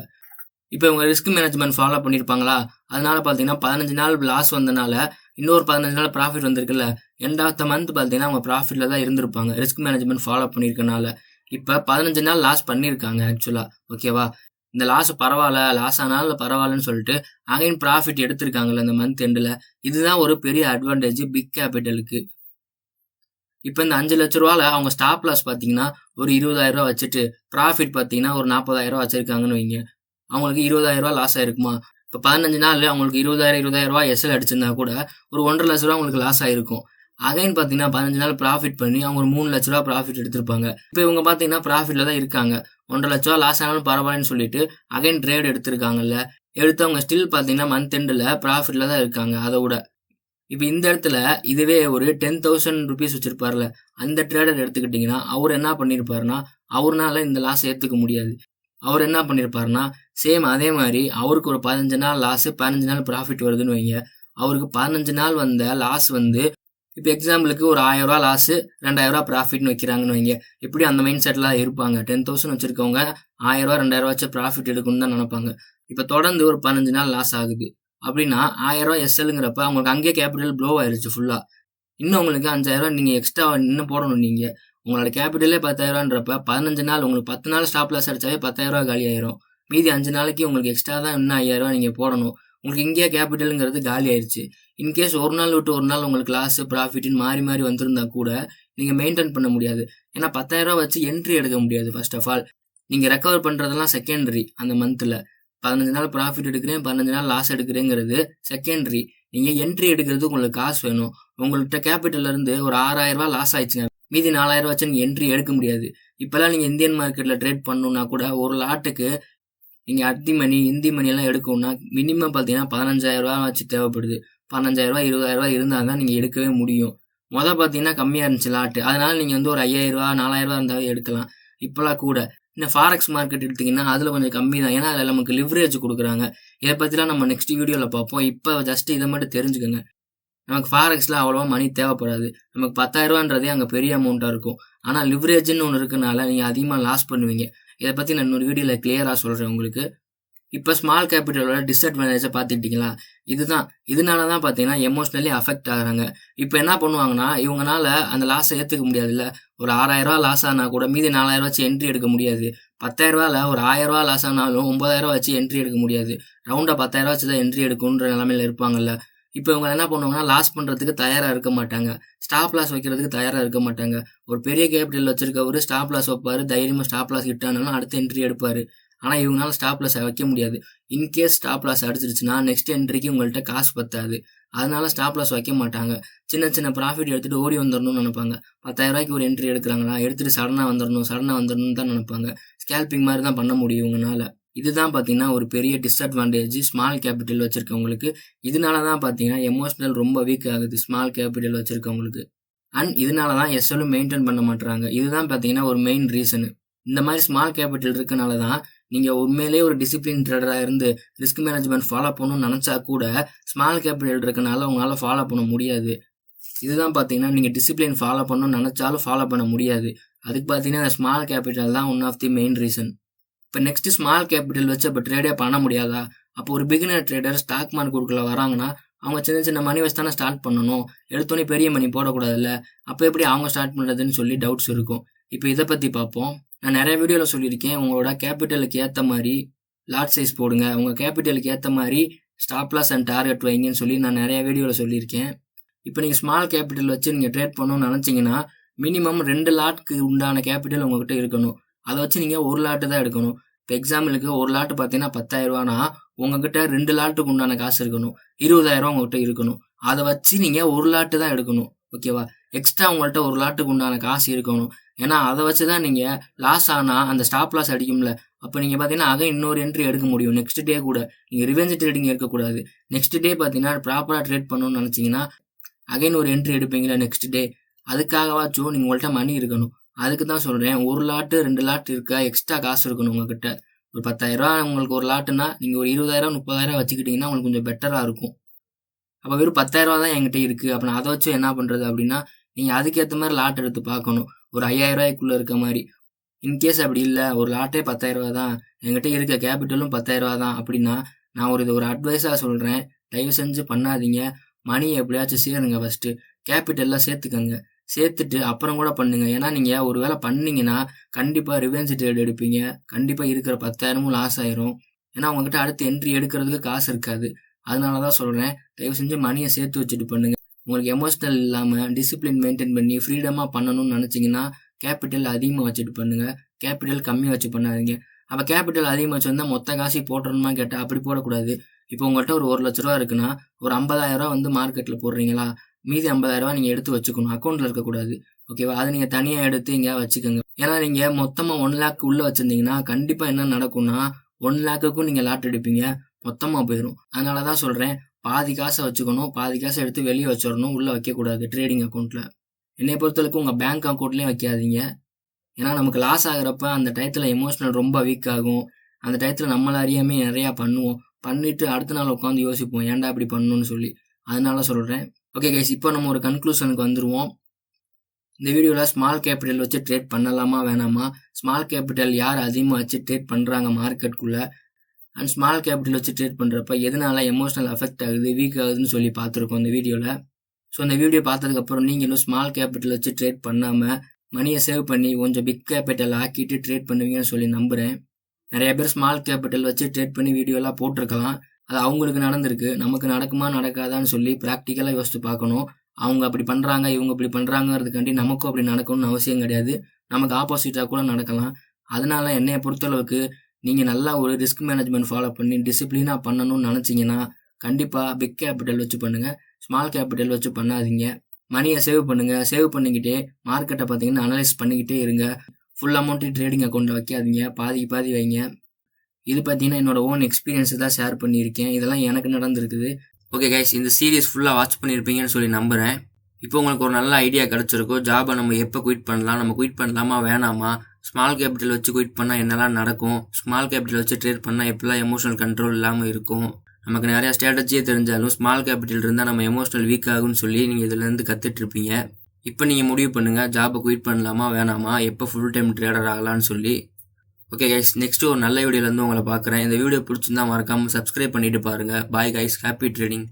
இப்போ இவங்க ரிஸ்க் மேனேஜ்மெண்ட் ஃபாலோ பண்ணியிருப்பாங்களா? அதனால பார்த்தீங்கன்னா பதினஞ்சு நாள் லாஸ் வந்தனால இன்னொரு பதினஞ்சு நாள் ப்ராஃபிட் வந்திருக்குல்ல எண்ட் ஆஃப் த மந்த் பார்த்தீங்கன்னா அவங்க ப்ராஃபிட்டில் தான் இருந்திருப்பாங்க ரிஸ்க் மேனேஜ்மெண்ட் ஃபாலோ பண்ணியிருக்கனால. இப்போ பதினஞ்சு நாள் லாஸ் பண்ணியிருக்காங்க ஆக்சுவலாக ஓகேவா இந்த லாஸ் பரவாயில்ல லாஸ் ஆனாலும் பரவாயில்லன்னு சொல்லிட்டு அகைன் ப்ராஃபிட் எடுத்திருக்காங்கல்ல இந்த மந்த் எண்டில் இதுதான் ஒரு பெரிய அட்வான்டேஜ் பிக் கேபிட்டலுக்கு இப்போ இந்த அஞ்சு லட்ச ரூபாவில் அவங்க ஸ்டாப் லாஸ் பார்த்தீங்கன்னா ஒரு இருபதாயிரம் ரூபா வச்சுட்டு ப்ராஃபிட் பார்த்தீங்கன்னா ஒரு நாற்பதாயிரம் ரூபா வச்சிருக்காங்கன்னு வைங்க. அவங்களுக்கு இருபதாயிரம் ரூபா லாஸ் ஆயிருக்குமா? இப்போ பதினஞ்சு நாள் அவங்களுக்கு இருபதாயிரம் இருபதாயிரம் ரூபா எஸ்எல் அடிச்சிருந்தா கூட ஒரு ஒன்றரை லட்ச ரூபா அவங்களுக்கு லாஸ் ஆயிருக்கும். அகைன் பார்த்தீங்கன்னா பதினஞ்சு நாள் ப்ராஃபிட் பண்ணி அவங்க ஒரு மூணு லட்ச ரூபா ப்ராஃபிட் எடுத்திருப்பாங்க. இப்போ இவங்க பார்த்தீங்கன்னா ப்ராஃபிட்ல தான் இருக்காங்க. ஒன்றரை லட்ச ரூபா லாஸ் ஆனாலும் பரவாயில்லன்னு சொல்லிட்டு அகைன் ட்ரேட் எடுத்திருக்காங்கல்ல. எடுத்து அவங்க ஸ்டில் பார்த்தீங்கன்னா மந்த் எண்டில் ப்ராஃபிட்ல தான் இருக்காங்க அதை விட. இப்போ இந்த இடத்துல இதுவே ஒரு டென் தௌசண்ட் ருபீஸ் வச்சிருப்பார்ல அந்த ட்ரேடர் எடுத்துக்கிட்டிங்கன்னா அவர் என்ன பண்ணியிருப்பாருன்னா அவர்னால இந்த லாஸ் ஏற்றுக்க முடியாது. அவர் என்ன பண்ணியிருப்பாருன்னா சேம் அதே மாதிரி அவருக்கு ஒரு பதினஞ்சு நாள் லாஸ் பதினஞ்சு நாள் ப்ராஃபிட் வருதுன்னு வைங்க. அவருக்கு பதினஞ்சு நாள் வந்த லாஸ் வந்து இப்போ எக்ஸாம்பிளுக்கு ஒரு ஆயிரம் ரூபா லாஸ் ரெண்டாயிரம் ரூபா ப்ராஃபிட்னு வைக்கிறாங்கன்னு வைங்க. எப்படி அந்த மைண்ட் செட்டில் இருப்பாங்க? டென் தௌசண்ட் வச்சுருக்கவங்க ஆயிரம் ரூபா ரெண்டாயிரம் ரூபா வச்சு ப்ராஃபிட் எடுக்கணும்னு தான் நினைப்பாங்க. இப்போ தொடர்ந்து ஒரு பதினஞ்சு நாள் லாஸ் ஆகுது. அப்படின்னா ஆயிரம் ரூபா எஸ்எல்ங்கிறப்ப அவங்களுக்கு அங்கேயே கேபிட்டல் ப்ளோ ஆயிருச்சு ஃபுல்லாக இன்னும் உங்களுக்கு அஞ்சாயிரம் நீங்கள் எக்ஸ்ட்ரா இன்னும் போடணும் நீங்கள் உங்களோட கேபிட்டலே பத்தாயிரம்ன்றப்ப பதினஞ்சு நாள் உங்களுக்கு பத்து நாள் ஸ்டாப் லாஸ் அடிச்சாவே பத்தாயிரரூவா காலி ஆயிரும். மீதி அஞ்சு நாளைக்கு உங்களுக்கு எக்ஸ்ட்ரா தான் இன்னும் ஐயாயிரரூவா நீங்கள் போடணும். உங்களுக்கு இங்கேயே கேபிட்டலுங்கிறது காலி ஆயிடுச்சு இன்கேஸ் ஒரு நாள் விட்டு ஒரு நாள் உங்களுக்கு லாஸ் ப்ராஃபிட்னு மாறி மாறி வந்திருந்தா கூட நீங்கள் மெயின்டைன் பண்ண முடியாது. ஏன்னா பத்தாயிரரூவா வச்சு என்ட்ரி எடுக்க முடியாது ஃபர்ஸ்ட் ஆஃப் ஆல் நீங்கள் ரெக்கவர் பண்ணுறதெல்லாம் செகண்டரி அந்த மந்தில் பதினஞ்சு நாள் ப்ராஃபிட் எடுக்கிறேன் பதினஞ்சு நாள் லாஸ் எடுக்கிறேங்கிறது செகண்டரி நீங்கள் என்ட்ரி எடுக்கிறது உங்களுக்கு காசு வேணும். உங்கள்கிட்ட கேபிட்டல்லேருந்து ஒரு ஆறாயிரம் லாஸ் ஆயிடுச்சுங்க. மீதி நாலாயிரம் ரூபா வச்சு நீங்கள் என்ட்ரி எடுக்க முடியாது. இப்போல்லாம் நீங்கள் இந்தியன் மார்க்கெட்டில் ட்ரேட் பண்ணணும்னா கூட ஒரு லாட்டுக்கு நீங்கள் அத்தி மணி இந்தி மணியெல்லாம் எடுக்கணும்னா மினிமம் பார்த்தீங்கன்னா பதினஞ்சாயிரரூபா வச்சு தேவைப்படுது. பதினஞ்சாயிரம் ரூபா இருந்தால் தான் நீங்கள் எடுக்கவே முடியும். மொதல் பார்த்தீங்கன்னா கம்மியாக இருந்துச்சு லாட்டு அதனால் நீங்கள் வந்து ஒரு ஐயாயிரம் ரூபா நாலாயிரம் ரூபா எடுக்கலாம். இப்போலாம் கூட இந்த ஃபாரெக்ஸ் மார்க்கெட் எடுத்திங்கன்னா அதில் கொஞ்சம் கம்மி தான் ஏன்னா அதில் நமக்கு லிவரேஜ் கொடுக்குறாங்க. இதை பற்றிலாம் நம்ம நெக்ஸ்ட் வீடியோவில் பார்ப்போம். இப்போ ஜஸ்ட் இதை மட்டும் தெரிஞ்சுக்கோங்க. நமக்கு ஃபாரெக்ஸில் அவ்வளோவா மணி தேவைப்படாது. நமக்கு பத்தாயிரரூவான்றதே அங்கே பெரிய அமௌண்ட்டாக இருக்கும். ஆனால் லிவரேஜ்னு ஒன்று இருக்கனால நீங்கள் அதிகமாக லாஸ் பண்ணுவீங்க. இதை பற்றி நான் இன்னொரு வீடியோவில் கிளியராக சொல்கிறேன் உங்களுக்கு. இப்போ ஸ்மால் கேபிட்டலோட டிஸ்அட்வான்டேஜை பார்த்துக்கிட்டிங்களா? இதுதான். இதனால தான் பார்த்தீங்கன்னா எமோஷ்னலி அஃபெக்ட் ஆகுறாங்க. இப்போ என்ன பண்ணுவாங்கன்னா இவங்கனால அந்த லாஸை ஏற்றுக்க முடியாதுல்ல. ஒரு ஆறாயிரரூவா லாஸ் ஆனால் கூட மீதி நாலாயிரம் வச்சு என்ட்ரி எடுக்க முடியாது. பத்தாயிரரூவாவில் ஒரு ஆயிரரூவா லாஸ் ஆனாலும் ஒம்பதாயிரரூவா வச்சு என்ட்ரி எடுக்க முடியாது. ரவுண்டாக பத்தாயிரரூவா வச்சு தான் என்ட்ரி எடுக்கணுன்ற நிலமையில இருப்பாங்கல்ல. இப்போ இவங்க என்ன பண்ணுவாங்கன்னா லாஸ் பண்ணுறதுக்கு தயாராக இருக்க மாட்டாங்க. ஸ்டாப் லாஸ் வைக்கிறதுக்கு தயாராக இருக்க மாட்டாங்க. ஒரு பெரிய கேபிட்டல் வச்சிருக்கவர் ஸ்டாப் லாஸ் வைப்பார். தைரியமாக ஸ்டாப் லாஸ் ஹிட் ஆனாலும் அடுத்த என்ட்ரி எடுப்பார். ஆனால் இவங்களால ஸ்டாப் லாஸ் வைக்க முடியாது. இன்கேஸ் ஸ்டாப் லாஸ் அடிச்சிருச்சுன்னா நெக்ஸ்ட் என்ட்ரிக்கு உங்கள்கிட்ட காசு பத்தாது. அதனால ஸ்டாப் லாஸ் வைக்க மாட்டாங்க. சின்ன சின்ன ப்ராஃபிட் எடுத்துகிட்டு ஓடி வந்துடணும்னு நினைப்பாங்க. பத்தாயிரம் ரூபாய்க்கு ஒரு என்ட்ரி எடுக்கிறாங்களா? எடுத்துகிட்டு சடனாக வந்துடணும் சடனாக வந்துடணும்னு தான் நினைப்பாங்க. ஸ்கேல்பிங் மாதிரி தான் பண்ண முடியும் இவங்கனால. இதுதான் பார்த்தீங்கன்னா ஒரு பெரிய டிஸ்அட்வான்டேஜ் ஸ்மால் கேபிட்டல் வச்சுருக்கவங்களுக்கு. இதனால தான் பார்த்தீங்கன்னா எமோஷனல் ரொம்ப வீக் ஆகுது ஸ்மால் கேபிட்டல் வச்சுருக்கவங்களுக்கு. அண்ட் இதனால தான் எஸ்எலும் மெயின்டைன் பண்ண மாட்டுறாங்க இதுதான் பார்த்தீங்கன்னா ஒரு மெயின் ரீசனு இந்த மாதிரி ஸ்மால் கேபிட்டல் இருக்கனால தான் நீங்கள் உண்மையிலேயே ஒரு டிசிப்ளின் ட்ரேடராக இருந்து ரிஸ்க் மேனேஜ்மெண்ட் ஃபாலோ பண்ணணும்னு நினச்சா கூட ஸ்மால் கேபிட்டல் இருக்கனால உங்களால் ஃபாலோ பண்ண முடியாது. இதுதான் பார்த்தீங்கன்னா நீங்கள் டிசிப்ளின் ஃபாலோ பண்ணணும்னு நினச்சாலும் ஃபாலோ பண்ண முடியாது. அதுக்கு பார்த்தீங்கன்னா அந்த ஸ்மால் கேபிட்டல் தான் one of the main reason இப்போ நெக்ஸ்ட்டு ஸ்மால் கேபிட்டல் வச்சு அப்போ ட்ரேடே பண்ண முடியாதா? அப்போ ஒரு பிகினர் ட்ரேடர் ஸ்டாக் மார்க்கெட்டுக்குள்ளே வராங்கன்னா அவங்க சின்ன சின்ன மணி வச்சு தானே ஸ்டார்ட் பண்ணணும். எடுத்தோன்னே பெரிய மணி போடக்கூடாதுல்ல? அப்போ எப்படி அவங்க ஸ்டார்ட் பண்ணுறதுன்னு சொல்லி டவுட்ஸ் இருக்கும். இப்போ இதை பற்றி பார்ப்போம் நான் நிறைய வீடியோவில் சொல்லியிருக்கேன். உங்களோட கேபிட்டலுக்கு ஏற்ற மாதிரி லாட் சைஸ் போடுங்க. உங்கள் கேபிட்டலுக்கு ஏற்ற மாதிரி ஸ்டாப் லாஸ் அண்ட் டார்கெட் வைங்கன்னு சொல்லி நான் நிறைய வீடியோவில் சொல்லியிருக்கேன். இப்போ நீங்கள் ஸ்மால் கேபிட்டல் வச்சு நீங்கள் ட்ரேட் பண்ணணும்னு நினச்சிங்கன்னா மினிமம் ரெண்டு லாட்க்கு உண்டான கேபிட்டல் உங்ககிட்ட இருக்கணும். அதை வச்சு நீங்கள் ஒரு லாட்டு தான் எடுக்கணும். இப்போ எக்ஸாம்பிளுக்கு ஒரு லாட்டு பார்த்தீங்கன்னா பத்தாயிரரூவானா உங்ககிட்ட ரெண்டு லாட்டுக்கு உண்டான காசு இருக்கணும். இருபதாயிரரூவா உங்ககிட்ட இருக்கணும். அதை வச்சு நீங்கள் ஒரு லாட்டு தான் எடுக்கணும். ஓகேவா? எக்ஸ்ட்ரா உங்கள்கிட்ட ஒரு லாட்டுக்கு உண்டான காசு இருக்கணும். ஏன்னா அதை வச்சு தான் நீங்கள் லாஸ் ஆனால் அந்த ஸ்டாப் லாஸ் அடிக்கும்ல. அப்போ நீங்கள் பார்த்தீங்கன்னா அகை இன்னொரு என்ட்ரி எடுக்க முடியும். நெக்ஸ்ட் டே கூட. நீங்கள் ரிவெஞ்ச் ட்ரேடிங் எடுக்கக்கூடாது. நெக்ஸ்ட் டே பார்த்தீங்கன்னா ப்ராப்பராக ட்ரேட் பண்ணணும்னு நினச்சிங்கன்னா அகைன் ஒரு என்ட்ரி எடுப்பீங்களா நெக்ஸ்ட் டே அதுக்காகவாச்சும் நீங்கள் உங்கள்கிட்ட மணி இருக்கணும். அதுக்கு தான் சொல்கிறேன் ஒரு லாட்டு ரெண்டு லாட் இருக்கா? எக்ஸ்ட்ரா காசு இருக்கணும் உங்ககிட்ட. ஒரு பத்தாயிரரூவா உங்களுக்கு ஒரு லாட்டுனா நீங்கள் ஒரு இருபதாயிரம் முப்பதாயிரம் வச்சுக்கிட்டிங்கன்னா உங்களுக்கு கொஞ்சம் பெட்டராக இருக்கும். அப்போ வெறும் பத்தாயிரரூவா தான் என்கிட்ட இருக்குது அப்போ நான் அதை வச்சு என்ன பண்ணுறது அப்படின்னா நீங்கள் அதுக்கேற்ற மாதிரி லாட் எடுத்து பார்க்கணும். ஒரு ஐயாயிரரூவாய்க்குள்ளே இருக்க மாதிரி. இன்கேஸ் அப்படி இல்லை ஒரு லாட்டே பத்தாயிரரூவா தான். என்கிட்ட இருக்க கேபிட்டலும் பத்தாயிரரூவா தான். அப்படின்னா நான் ஒரு இது ஒரு அட்வைஸாக சொல்கிறேன் தயவு செஞ்சு பண்ணாதீங்க. மணி எப்படியாச்சும் சேருங்க ஃபஸ்ட்டு கேபிட்டல்லாம் சேர்த்துக்கங்க. சேர்த்துட்டு அப்புறம் கூட பண்ணுங்க. ஏன்னா நீங்கள் ஒரு வேளை பண்ணீங்கன்னா கண்டிப்பாக ரிவெஞ்ச் ட்ரேட் எடுப்பீங்க. கண்டிப்பாக இருக்கிற பத்தாயிரமும் லாஸ் ஆயிரும். ஏன்னா உங்ககிட்ட அடுத்து என்ட்ரி எடுக்கிறதுக்கு காசு இருக்காது. அதனால தான் சொல்கிறேன் தயவு செஞ்சு மணியை சேர்த்து வச்சுட்டு பண்ணுங்க. உங்களுக்கு எமோஷ்னல் இல்லாமல் டிசிப்ளின் மெயின்டைன் பண்ணி ஃப்ரீடமாக பண்ணணும்னு நினச்சிங்கன்னா கேபிட்டல் அதிகமாக வச்சுட்டு பண்ணுங்கள் கேபிட்டல் கம்மியாக வச்சு பண்ணாதீங்க. அப்போ கேபிட்டல் அதிகமாக வச்சுருந்தா மொத்த காசு போட்டுறணுமா கேட்டால் அப்படி போடக்கூடாது. இப்போ உங்கள்கிட்ட ஒரு ஒரு லட்ச ரூபா இருக்குன்னா ஒரு ஐம்பதாயிரரூவா வந்து மார்க்கெட்டில் போடுறீங்களா? மீதி ஐம்பதாயிரரூவா நீங்கள் எடுத்து வச்சுக்கணும். அக்கௌண்ட்டில் இருக்கக்கூடாது. ஓகேவா அதை நீங்கள் தனியாக எடுத்து இங்கே வச்சுக்கோங்க. ஏன்னா நீங்கள் மொத்தமாக ஒன் லேக் உள்ளே வச்சுருந்தீங்கன்னா கண்டிப்பாக என்ன நடக்கும்னா ஒன் லேக்குக்கும் நீங்கள் லாட் எடுப்பீங்க மொத்தமாக போயிடும் அதனால தான் சொல்கிறேன் பாதி காசை வச்சுக்கணும் பாதி காசை எடுத்து வெளியே வச்சிடணும் உள்ளே வைக்கக்கூடாது ட்ரேடிங் அக்கௌண்ட்டில் என்னை பொறுத்தளவுக்கு உங்கள் பேங்க் அக்கௌண்ட்லேயும் வைக்காதீங்க. ஏன்னா நமக்கு லாஸ் ஆகிறப்ப அந்த டயத்தில் எமோஷனல் ரொம்ப வீக் ஆகும். அந்த டயத்தில் நம்மள அறியாமே நிறையா பண்ணுவோம். பண்ணிவிட்டு அடுத்த நாள் உட்காந்து யோசிப்போம் ஏன்டா இப்படி பண்ணணும்னு சொல்லி. அதனால சொல்கிறேன் ஓகே கைஸ் இப்போ நம்ம ஒரு கன்க்ளூஷனுக்கு வந்துடுவோம் இந்த வீடியோவில் ஸ்மால் கேபிட்டல் வச்சு ட்ரேட் பண்ணலாமா வேணாமா? ஸ்மால் கேபிட்டல் யார் அதிகமாக வச்சு ட்ரேட் பண்ணுறாங்க மார்க்கெட்டுக்குள்ளே அண்ட் ஸ்மால் கேபிட்டல் வச்சு ட்ரேட் பண்ணுறப்ப எதனால எமோஷனல் அஃபெக்ட் ஆகுது வீக் ஆகுதுன்னு சொல்லி பார்த்துருக்கோம் இந்த வீடியோவில் ஸோ அந்த வீடியோ பார்த்ததுக்கப்புறம் நீங்களும் ஸ்மால் கேபிட்டல் வச்சு ட்ரேட் பண்ணாமல் மணியை சேவ் பண்ணி கொஞ்சம் பிக் கேபிட்டல் ஆக்கிட்டு ட்ரேட் பண்ணுவீங்கன்னு சொல்லி நம்புகிறேன் நிறைய பேர் ஸ்மால் கேபிட்டல் வச்சு ட்ரேட் பண்ணி வீடியோலாம் போட்டிருக்கலாம். அது அவங்களுக்கு நடந்திருக்கு. நமக்கு நடக்குமா நடக்காதான்னு சொல்லி ப்ராக்டிக்கலாக யோசித்து பார்க்கணும். அவங்க அப்படி பண்ணுறாங்க இவங்க இப்படி பண்ணுறாங்கிறதுக்காண்டி நமக்கும் அப்படி நடக்கணும்னு அவசியம் கிடையாது. நமக்கு ஆப்போசிட்டாக கூட நடக்கலாம். அதனால என்னைய பொறுத்தளவுக்கு நீங்கள் நல்லா ஒரு ரிஸ்க் மேனேஜ்மெண்ட் ஃபாலோ பண்ணி டிசிப்ளினாக பண்ணணும்னு நினச்சிங்கன்னா கண்டிப்பாக பிக் கேபிட்டல் வச்சு பண்ணுங்கள் ஸ்மால் கேபிட்டல் வச்சு பண்ணாதீங்க. மணியை சேவ் பண்ணுங்கள் சேவ் பண்ணிக்கிட்டே மார்க்கெட்டை பார்த்தீங்கன்னா அனலைஸ் பண்ணிக்கிட்டே இருங்க. ஃபுல் அமௌண்ட்டு ட்ரேடிங் அக்கௌண்ட்டில் வைக்காதீங்க. பாதி பாதி வைங்க. இது பார்த்தீங்கன்னா என்னோட ஓன் எக்ஸ்பீரியன்ஸ் தான் ஷேர் பண்ணியிருக்கேன். இதெல்லாம் எனக்கு நடந்திருக்குது. ஓகே கைஸ் இந்த சீரியஸ் ஃபுல்லாக வாட்ச் பண்ணியிருப்பீங்கன்னு சொல்லி நம்புகிறேன் இப்போ உங்களுக்கு ஒரு நல்ல ஐடியா கிடச்சிருக்கும் ஜாபை நம்ம எப்போ குயிட் பண்ணலாம்? நம்ம குயிட் பண்ணலாமா? வேணாமா? ஸ்மால் கேபிட்டல் வச்சு குயிட் பண்ணால் என்னெல்லாம் நடக்கும்? ஸ்மால் கேபிட்டல் வச்சு ட்ரேட் பண்ணால் எப்படிலாம் எமோஷனல் கண்ட்ரோல் இல்லாமல் இருக்கும்? நமக்கு நிறையா ஸ்ட்ராட்டஜியே தெரிஞ்சாலும் ஸ்மால் கேபிட்டல் இருந்தால் நம்ம எமோஷனல் வீக் ஆகும்னு சொல்லி நீங்கள் இதுலேருந்து கற்றுட்ருப்பீங்க இப்போ நீங்கள் முடிவு பண்ணுங்கள் ஜாபை குயிட் பண்ணலாமா வேணாமா எப்போ ஃபுல் டைம் ட்ரேடர் ஆகலான்னு சொல்லி. ஓகே கைஸ் நெக்ஸ்ட் ஒரு நல்ல வீடியோலேருந்து உங்களை பார்க்குறேன். இந்த வீடியோ பிடிச்சிருந்தா மறக்காமல் சப்ஸ்கிரைப் பண்ணிட்டு பாருங்கள் பாய் கைஸ் ஹாப்பி ட்ரேடிங்